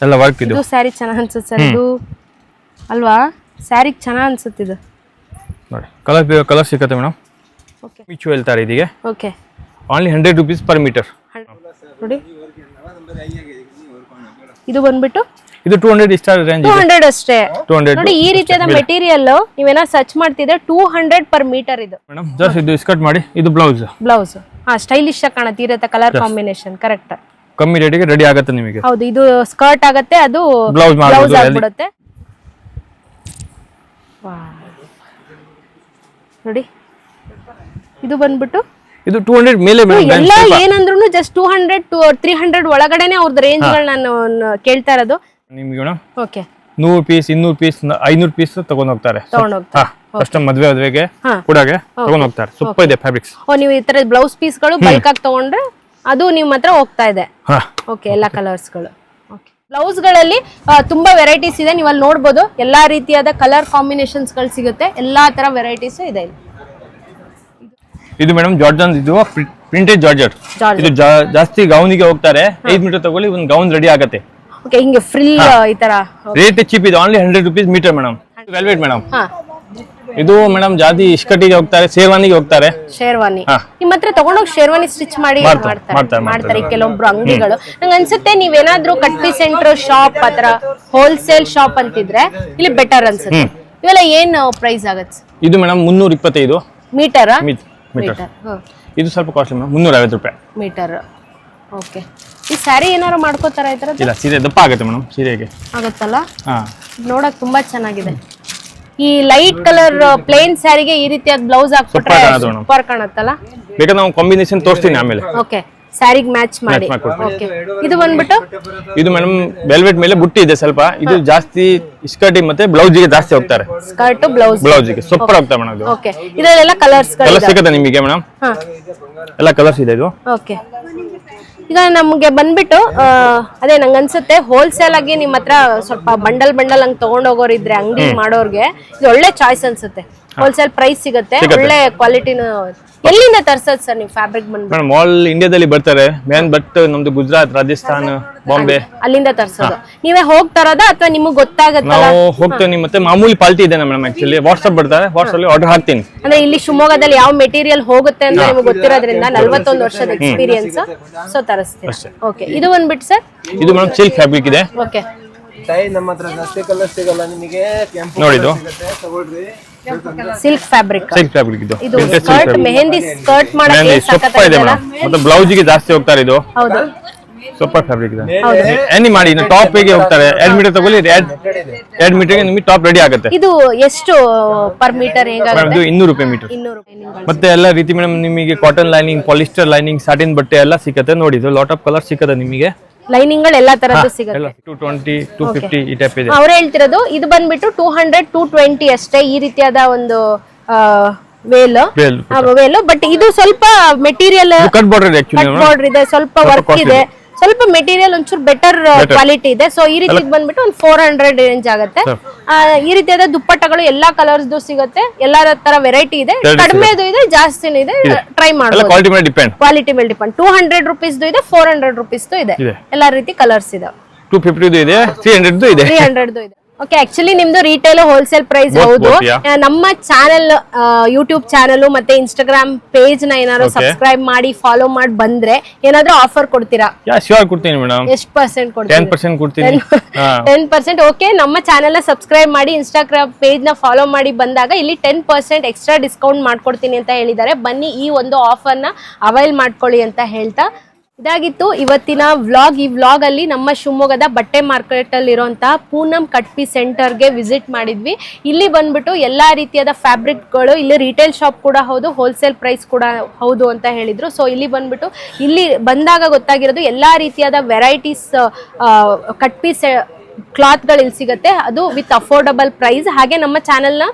ಎಲ್ಲ ವರ್ಕ್ ಇದು.
ಇದು ಸ್ಯಾರಿ ಚೆನ್ನಾಗಿ ಅನ್ಸುತ್ತೆ ಸರ್ ಇದು ಅಲ್ವಾ? ಸ್ಯಾರಿಗೆ ಚೆನ್ನಾಗ್ ಅನ್ಸುತ್ತೆ ಇದು.
ನೋಡಿ ಕಲರ್ ಕಲರ್ ಸಿಕ್ಕತ್ತೆ ಮೇಡಮ್.
ಓಕೆ
ಮಿಚ್ಚು ಹೇಳ್ತಾರೆ ಇದಿಗೆ?
Okay
only hundred rupees per metre
ನೋಡಿ. ಇದು ಬಂದ್ಬಿಟ್ಟು
ಇದು ಟೂ ಹಂಡ್ರೆಡ್ ಇಷ್ಟ ರೇಂಜ್
ಟೂ ಹಂಡ್ರೆಡ್ ಅಷ್ಟೇ.
ಟೂ ಹಂಡ್ರೆಡ್
ನೋಡಿ ಈ ರೀತಿಯಾದ ಮೆಟೀರಿಯಲ್ ನೀವೇನಾದ್ರು ಸರ್ಚ್ ಮಾಡ್ತಿದ್ರೆ ಟೂ ಹಂಡ್ರೆಡ್ ಪರ್ ಮೀಟರ್ ಇದು.
ಮೇಡಮ್ ಜಸ್ಟ್ ಇದು ಸ್ಕರ್ಟ್ ಮಾಡಿ ಇದು ಬ್ಲೌಸ್
ಬ್ಲೌಸ್ ಹಾ ಸ್ಟೈಲಿಶ್ ಆಗಿ ಕಾಣುತ್ತೆ ಇರುತ್ತೆ ಕಲರ್ ಕಾಂಬಿನೇಷನ್ ಕರೆಕ್ಟ್
ಕಮ್ಮಿ ರೇಟಿಗೆ ರೆಡಿ ಆಗುತ್ತೆ ನಿಮಗೆ.
ಹೌದು ಇದು ಸ್ಕರ್ಟ್ ಆಗತ್ತೆ ಅದು
Blouse ಮಾಡ್ಬೋದು
ಬ್ಲೌಸ್
ಅಲ್ಲಿ.
ಆಗ್ಬಿಡುತ್ತೆ. ನೋಡಿ ಇದು ಬಂದ್ಬಿಟ್ಟು
ಇದು ಟೂ ಹಂಡ್ರೆಡ್ ಮೇಲೆ ಮೇಡಮ್
ಎಲ್ಲ ಏನಂದ್ರು just two hundred to three hundred ಒಳಗಡೆನೆ ಅವ್ರದ್ದು ರೇಂಜ್ ನಾನು ಕೇಳ್ತಾ ಇರೋದು.
ನಿಮಗೆ ಮೇಡಮ್
ಓಕೆ.
ನೂರು ಪೀಸ್ ಇನ್ನೂರು ಪೀಸ್ ಐನೂರು ಪೀಸ್ ತಗೊಂಡ್ ಹೋಗ್ತಾರೆ. ಹಾ ಫಸ್ಟ್ ಮದ್ವೆ ಮದ್ವೆಗೆ. ಕೂಡಾಗೆ ತಗೊಂಡ್ ಹೋಗ್ತಾರೆ. ಸೂಪರ್ ಇದೆ ಫ್ಯಾಬ್ರಿಕ್ಸ್
ಓ ನೀವು ಈ ತರ ಬ್ಲೌಸ್ ಪೀಸ್ಗಳು ಬಲ್ಕ್ ಆಗಿ ತಗೊಂಡ್ರೆ ಅದು ನಿಮ್ಮ ಹತ್ರ ಹೋಗ್ತಾ ಇದೆ.
ಎಲ್ಲಾ
ಓಕೆ ಗಳು. ಬ್ಲೌಸ್ಗಳಲ್ಲಿ ತುಂಬಾ ವೆರೈಟೀಸ್ ಇದೆ. ನೀವು ಅಲ್ಲಿ ನೋಡ್ಬೋದು. ಎಲ್ಲಾ ರೀತಿಯಾದ ಕಲರ್ ಕಾಂಬಿನೇಷನ್ಸ್ಗಳು ಸಿಗುತ್ತೆ. ಎಲ್ಲಾ ತರ ವೆರೈಟೀಸ್ ಇದೆ
ಇದು ಮೇಡಮ್ ಜಾರ್ಜನ್ ಇದು ಪ್ರಿಂಟೆಡ್ ಜಾರ್ಜರ್ ಇದು ಜಾಸ್ತಿ ಗೌನಿಗೆ ಹೋಗ್ತಾರೆ. ಐದು ಮೀಟರ್ ತಗೊಳ್ಳಿ ಒಂದು ಗೌನ್ ರೆಡಿ ಆಗುತ್ತೆ.
ಓಕೆ ಹಿಂಗೆ ಫ್ರಿಲ್ ಈ ತರ.
ರೇಟ್ ಚೀಪ್ ಇದು. Only hundred rupees metre madam velvet madam
ಹಾ.
ಇದು ಮೇಡಮ್ ಜಾತಿ ಇಸ್ಕಟಿಗೆ ಹೋಗ್ತಾರೆ ಶೇರ್ವಾನಿಗೆ ಹೋಗ್ತಾರೆ.
ಶೇರ್ವಾನಿ. ನಿಮ್ಮ ಹತ್ರ ತಗೊಂಡೋಗಿ ಶೇರ್ವಾನಿ ಸ್ಟಿಚ್ ಮಾಡಿ
ಮಾಡ್ತಾರೆ,
ಮಾಡ್ತಾರೆ. ಕೆಲವೊಬ್ರು ಅಂಗಡಿಗಳು. ನಂಗೆ ಅನ್ಸುತ್ತೆ ನೀವೇನಾದ್ರೂ ಕಟ್ಟಿ ಸೆಂಟರ್ ಶಾಪ್ ಆತರ ಹೋಲ್ಸೇಲ್ ಶಾಪ್ ಅಂತಿದ್ರೆ ಇಲ್ಲಿ ಬೆಟರ್ ಅನ್ಸುತ್ತೆ. ಇವೆಲ್ಲ ಏನ್ ಪ್ರೈಸ್ ಆಗತ್ತೆ?
ಇದು ಮೇಡಮ್ ಮುನ್ನೂರ ಇಪ್ಪತ್ತೈದು.
ಮೀಟರ್.
ಮೀಟರ್ ಇದು ಸ್ವಲ್ಪ ಕಾಸ್ಟ್ಲಿ ಮೇಡಮ್ ಮುನ್ನೂರ ಐವತ್ತು ರೂಪಾಯಿ.
ಮೀಟರ್ ಓಕೆ ಈ ಸ್ಯಾರಿ ಏನಾರು ಮಾಡ್ಕೋತಾರ ಈ ಥರದ್ದು
ಇಲ್ಲ ಸೀರೆ ದಪ್ಪ ಆಗುತ್ತೆ ಮೇಡಮ್ ಸೀರೆಗೆ.
ಆಗತ್ತಲ್ಲ?
ಹಾ.
ನೋಡಕ್ ತುಂಬಾ ಚೆನ್ನಾಗಿದೆ. ಈ ಲೈಟ್ ಕಲರ್ ಪ್ಲೇನ್ ಸ್ಯಾರಿಗೆ ಈ ರೀತಿಯಾದ ಬ್ಲೌಸ್ ಹಾಕ್ಬಿಟ್ರೆ
Super ಕಾಣುತ್ತೆ madam.
ಸೂಪರ್ ಕಾಣುತ್ತಲ್ಲ?
ಬೇಕಾದ್ರೆ ನಾವು ಕಾಂಬಿನೇಷನ್ ತೋರಿಸ್ತೀನಿ ಆಮೇಲೆ.
ಓಕೆ ಸ್ಯಾರಿಗೆ ಮ್ಯಾಚ್ ಮಾಡಿ.
ಮಾಡ್ಕೊಡ್ತೀನಿ.
ಓಕೆ ಇದು ಬಂದ್ಬಿಟ್ಟು?
ಇದು ಮೇಡಮ್ ವೆಲ್ವೆಟ್ ಮೇಲೆ ಬುಟ್ಟಿ ಇದೆ ಸ್ವಲ್ಪ. ಇದು ಜಾಸ್ತಿ ಸ್ಕರ್ಟ್ ಮತ್ತೆ ಬ್ಲೌಸಿಗೆ ಜಾಸ್ತಿ ಹೋಗ್ತಾರೆ.
ಸ್ಕರ್ಟ್ ಬ್ಲೌಸ್
ಬ್ಲೌಸಿಗೆ ಸೂಪರ್ ಹೋಗ್ತಾರೆ ಮೇಡಮ್ ಇದು.
ಓಕೆ ಇದರಲ್ಲೆಲ್ಲ ಕಲರ್ಸ್
ಕಲರ್ ಸಿಗುತ್ತೆ ನಿಮಗೆ ಮೇಡಮ್?
ಹಾ.
ಎಲ್ಲ ಕಲರ್ಸ್ ಇದೆ ಇದು.
ಓಕೆ ಈಗ ನಮ್ಗೆ ಬಂದ್ಬಿಟ್ಟು ಅದೇ ನಂಗೆ ಅನ್ಸುತ್ತೆ ಹೋಲ್ಸೇಲ್ ಆಗಿ ನಿಮ್ಮ ಹತ್ರ ಸ್ವಲ್ಪ ಬಂಡಲ್ ಬಂಡಲ್ ಹಂಗ್ ತಗೊಂಡೋಗೋರಿದ್ರೆ ಅಂಗಡಿ ಮಾಡೋರ್ಗೆ ಇದು ಒಳ್ಳೆ ಚಾಯ್ಸ್ ಅನ್ಸುತ್ತೆ. ಹೋಲ್ಸೇಲ್ ಪ್ರೈಸ್ ಸಿಗುತ್ತೆ ಒಳ್ಳೆ ಕ್ವಾಲಿಟಿನ ಎಲ್ಲಿಂದ ತರ್ಸೋದು ಸರ್ ನೀವು ಫ್ಯಾಬ್ರಿಕ್ ಬಂದ್ಬಿಟ್ಟು
ಮೇಡಮ್ ಆಲ್ ಇಂಡಿಯಾದಲ್ಲಿ ಬರ್ತಾರೆ. ಮೇನ್ ಬಟ್ ನಮ್ದು ಗುಜರಾತ್ ರಾಜಸ್ಥಾನ್ ಬಾಂಬೆ
ಅಲ್ಲಿಂದ ತರ್ಸೋದು. ನೀವೇ ಹೋಗ್ತಾರದ ಅಥವಾ ನಿಮಗೆ ಗೊತ್ತಾಗತ್ತಲ್ಲ?
ನಾವು ಹೋಗ್ತೇವೆ ಮತ್ತೆ ಮಾಮೂಲಿ ಪಾಲ್ಟಿ ಇದೆ ಮೇಡಮ್ ಆಕ್ಚುಲಿ ವಾಟ್ಸ್ಆಪ್ ಬರ್ತಾರೆ ಅಲ್ಲಿ ಆರ್ಡರ್ ಹಾಕ್ತೀನಿ.
ಅಂದ್ರೆ ಇಲ್ಲಿ ಶಿವಮೊಗ್ಗದಲ್ಲಿ ಯಾವ ಮೆಟೀರಿಯಲ್ ಹೋಗುತ್ತೆ ಅಂತ ನಿಮ್ಗೆ ಗೊತ್ತಿರೋದ್ರಿಂದ ನಲ್ವತ್ತೊಂದು ವರ್ಷದ ಎಕ್ಸ್ಪೀರಿಯನ್ಸ್ ಸೊ ತರಿಸ್ತೀನಿ. ಓಕೆ ಇದು ಬಂದ್ಬಿಟ್ಟು ಸರ್?
ಇದು ಮೇಡಮ್ ಸಿಲ್ಕ್ ಫ್ಯಾಬ್ರಿಕ್ ಇದೆ.
ಓಕೆ
ಟೈ ನಮ್ಮ ಹತ್ರ ಜಾಸ್ತಿ ಕಲರ್ ಸಿಗಲ್ಲ ನಿಮಗೆ ಕೆಂಪು
ನೋಡಿ
ಸಿಗುತ್ತೆ ತಗೊಳ್ರಿ.
ಸಿಲ್ಕ್ ಫ್ಯಾಬ್ರಿಕ್
ಸಿಲ್ಕ್ ಫ್ಯಾಬ್ರಿಕ್ ಇದು.
ಇದು ಸ್ಕರ್ಟ್ ಮೆಹಂದಿ ಸ್ಕರ್ಟ್ ಮಾಡಕ್ಕೆ
ಸಕತ್ತ ಸೊಪ್ಪ ಇದೆ ಮೇಡಮ್. ಮತ್ತೆ ಬ್ಲೌಸಿಗೆ ಜಾಸ್ತಿ ಹೋಗ್ತಾರೆ ಇದು.
ಹೌದು.
ಸೂಪರ್ ಫ್ಯಾಬ್ರಿಕ್ ಇದೆ. ಎನಿ ಮಾಡಿ ಇನ್ನು ಟಾಪ್ಗೆ ಹೋಗ್ತಾರೆ. ಎರಡ್ ಮೀಟರ್ ತಗೊಳ್ಳಿ ಎರಡ್ ಮೀಟರ್ಗೆ ನಿಮಗೆ ಟಾಪ್ ರೆಡಿ ಆಗುತ್ತೆ.
ಇದು ಎಷ್ಟು ಪರ್ ಮೀಟರ್
ಮೇಡಮ್
ಹೇಗಾಗುತ್ತೆ?
ಇದು. ಇನ್ನೂರು ರೂಪಾಯಿ ಮೀಟರ್
ಇನ್ನೂರು ರೂಪಾಯಿ
ಮತ್ತೆ ಎಲ್ಲ ರೀತಿ ಮೇಡಮ್ ನಿಮಗೆ cotton lining polyester lining satin ಬಟ್ಟೆ ಎಲ್ಲ ಸಿಕ್ಕತ್ತೆ ನೋಡಿ ಇದು ಲಾಟ್ ಆಫ್ ಕಲರ್ ಸಿಕ್ಕತ್ತೆ ನಿಮಗೆ.
ಲೈನಿಂಗ್ಗಳು ಎಲ್ಲಾ ತರದ್ದು ಸಿಗುತ್ತೆ.
ಟೂ ಟ್ವೆಂಟಿ ಟೂ ಫಿಫ್ಟಿ ಈ ಟೈಪ್ ಇದೆ.
ಅವ್ರು ಹೇಳ್ತಿರೋದು ಇದು ಬಂದ್ಬಿಟ್ಟು ಟೂ ಹಂಡ್ರೆಡ್ ಟೂ ಟ್ವೆಂಟಿ ಅಷ್ಟೇ ಈ ರೀತಿಯಾದ ಒಂದು ವೇಲ್. ವೇಲ್ ಬಟ್ ಇದು ಸ್ವಲ್ಪ ಮೆಟೀರಿಯಲ್
ಕಟ್ ಬಾರ್ಡರ್
ಇದೆ ಸ್ವಲ್ಪ ವರ್ಕ್ ಇದೆ. ಸ್ವಲ್ಪ ಮೆಟೀರಿಯಲ್ ಒಂಚೂರು ಬೆಟರ್ ಕ್ವಾಲಿಟಿ ಇದೆ. ಸೊ ಈ ರೀತಿ ಬಂದ್ಬಿಟ್ಟು ಒಂದು ಫೋರ್ ಹಂಡ್ರೆಡ್ ರೇಂಜ್ ಆಗುತ್ತೆ. ಆ, ಈ ರೀತಿಯಾದ ದುಪ್ಪಟ್ಟಗಳು ಎಲ್ಲಾ ಕಲರ್ಸ್ ಸಿಗುತ್ತೆ. ಎಲ್ಲಾ ತರ ವೆರೈಟಿ ಇದೆ. ಕಡಿಮೆದು ಇದೆ ಜಾಸ್ತಿ ಇದೆ. ಟ್ರೈ
ಮಾಡಿ
ಮಾಡ್ಬೋದು.
ಕ್ವಾಲಿಟಿ ಮೇಲೆ ಡಿಪೆಂಡ್
ಕ್ವಾಲಿಟಿ ಮೇಲೆ ಡಿಪೆಂಡ್ ಟೂ ಹಂಡ್ರೆಡ್ ರುಪೀಸ್ ಇದೆ ಫೋರ್ ಹಂಡ್ರೆಡ್ ರುಪೀಸ್ದು ಇದೆ. ಎಲ್ಲಾ ರೀತಿ ಕಲರ್ಸ್ ಇದೆ
ಟೂ ಫಿಫ್ಟಿ ಇದೆ ತ್ರೀ ಹಂಡ್ರೆಡ್ ಇದೆ.
ತ್ರೀ ಹಂಡ್ರೆಡ್ದು ಇದೆ. ಓಕೆ ಆಕ್ಚುಲಿ ನಿಮ್ದು ರಿಟೇಲ್ ಹೋಲ್ಸೇಲ್ ಪ್ರೈಸ್ ಹೌದು. ನಮ್ಮ ಚಾನೆಲ್ ಯೂಟ್ಯೂಬ್ ಚಾನೆಲ್ ಮತ್ತೆ ಇನ್ಸ್ಟಾಗ್ರಾಮ್ ಪೇಜ್ನ ಏನಾದ್ರು. ಸಬ್ಸ್ಕ್ರೈಬ್ ಮಾಡಿ ಫಾಲೋ ಮಾಡಿ ಬಂದ್ರೆ ಏನಾದ್ರು ಆಫರ್ ಕೊಡ್ತೀರಾ?
ಶ್ಯೂರ್ ಕೊಡ್ತೀನಿ ಮೇಡಮ್
ಎಷ್ಟು ಪರ್ಸೆಂಟ್
ಕೊಡ್ತೀನಿ.
ಟೆನ್ ಪರ್ಸೆಂಟ್ ಓಕೆ ನಮ್ಮ ಚಾನೆಲ್ನ ಸಬ್ಸ್ಕ್ರೈಬ್ ಮಾಡಿ ಇನ್ಸ್ಟಾಗ್ರಾಮ್ ಪೇಜ್ನ ಫಾಲೋ ಮಾಡಿ ಬಂದಾಗ ಇಲ್ಲಿ ಟೆನ್ ಪರ್ಸೆಂಟ್ ಎಕ್ಸ್ಟ್ರಾ ಡಿಸ್ಕೌಂಟ್ ಮಾಡ್ಕೊಡ್ತೀನಿ ಅಂತ ಹೇಳಿದ್ದಾರೆ. ಬನ್ನಿ ಈ ಒಂದು ಆಫರ್ನ ಅವೈಲ್ ಮಾಡ್ಕೊಳ್ಳಿ ಅಂತ ಹೇಳ್ತಾ ಇದಾಗಿತ್ತು. ಇವತ್ತಿನ ವ್ಲಾಗ್, ಈ ವ್ಲಾಗ್ ಅಲ್ಲಿ ನಮ್ಮ ಶಿವಮೊಗ್ಗದ ಬಟ್ಟೆ ಮಾರ್ಕೆಟ್ ಇರುವಂತಹ ಪೂನಂ ಕಟ್ಪಿ ಸೆಂಟರ್ಗೆ ವಿಸಿಟ್ ಮಾಡಿದ್ವಿ. ಇಲ್ಲಿ ಬಂದ್ಬಿಟ್ಟು ಎಲ್ಲಾ ರೀತಿಯಾದ ಫ್ಯಾಬ್ರಿಕ್ಗಳು ಇಲ್ಲಿ ರಿಟೇಲ್ ಶಾಪ್ ಕೂಡ ಹೌದು ಹೋಲ್ಸೇಲ್ ಪ್ರೈಸ್ ಕೂಡ ಹೌದು ಅಂತ ಹೇಳಿದ್ರು. ಸೊ ಇಲ್ಲಿ ಬಂದ್ಬಿಟ್ಟು, ಇಲ್ಲಿ ಬಂದಾಗ ಗೊತ್ತಾಗಿರೋದು ಎಲ್ಲಾ ರೀತಿಯಾದ ವೆರೈಟೀಸ್ ಕಟ್ಪಿ ಕ್ಲಾತ್ಗಳು ಇಲ್ಲಿ ಸಿಗುತ್ತೆ. ಅದು ವಿತ್ ಅಫೋರ್ಡಬಲ್ ಪ್ರೈಸ್. ಹಾಗೆ ನಮ್ಮ ಚಾನಲ್ನ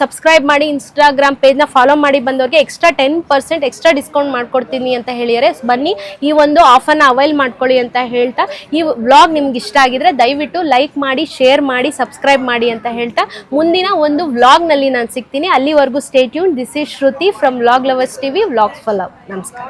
ಸಬ್ಸ್ಕ್ರೈಬ್ ಮಾಡಿ ಇನ್ಸ್ಟಾಗ್ರಾಮ್ ಪೇಜ್ನ ಫಾಲೋ ಮಾಡಿ ಬಂದವ್ರಿಗೆ extra ten percent extra discount ಮಾಡ್ಕೊಡ್ತೀನಿ ಅಂತ ಹೇಳಿದರೆ ಬನ್ನಿ ಈ ಒಂದು ಆಫರ್ನ ಅವೈಲ್ ಮಾಡ್ಕೊಳ್ಳಿ ಅಂತ ಹೇಳ್ತಾ, ಈ ವ್ಲಾಗ್ ನಿಮ್ಗೆ ಇಷ್ಟ ಆಗಿದ್ರೆ ದಯವಿಟ್ಟು ಲೈಕ್ ಮಾಡಿ, ಶೇರ್ ಮಾಡಿ, ಸಬ್ಸ್ಕ್ರೈಬ್ ಮಾಡಿ ಅಂತ ಹೇಳ್ತಾ, ಮುಂದಿನ ಒಂದು ವ್ಲಾಗ್ನಲ್ಲಿ ನಾನು ಸಿಗ್ತೀನಿ. ಅಲ್ಲಿವರೆಗೂ stay tuned this is Shruti from vlog lovers TV vlogs follow ನಮಸ್ಕಾರ.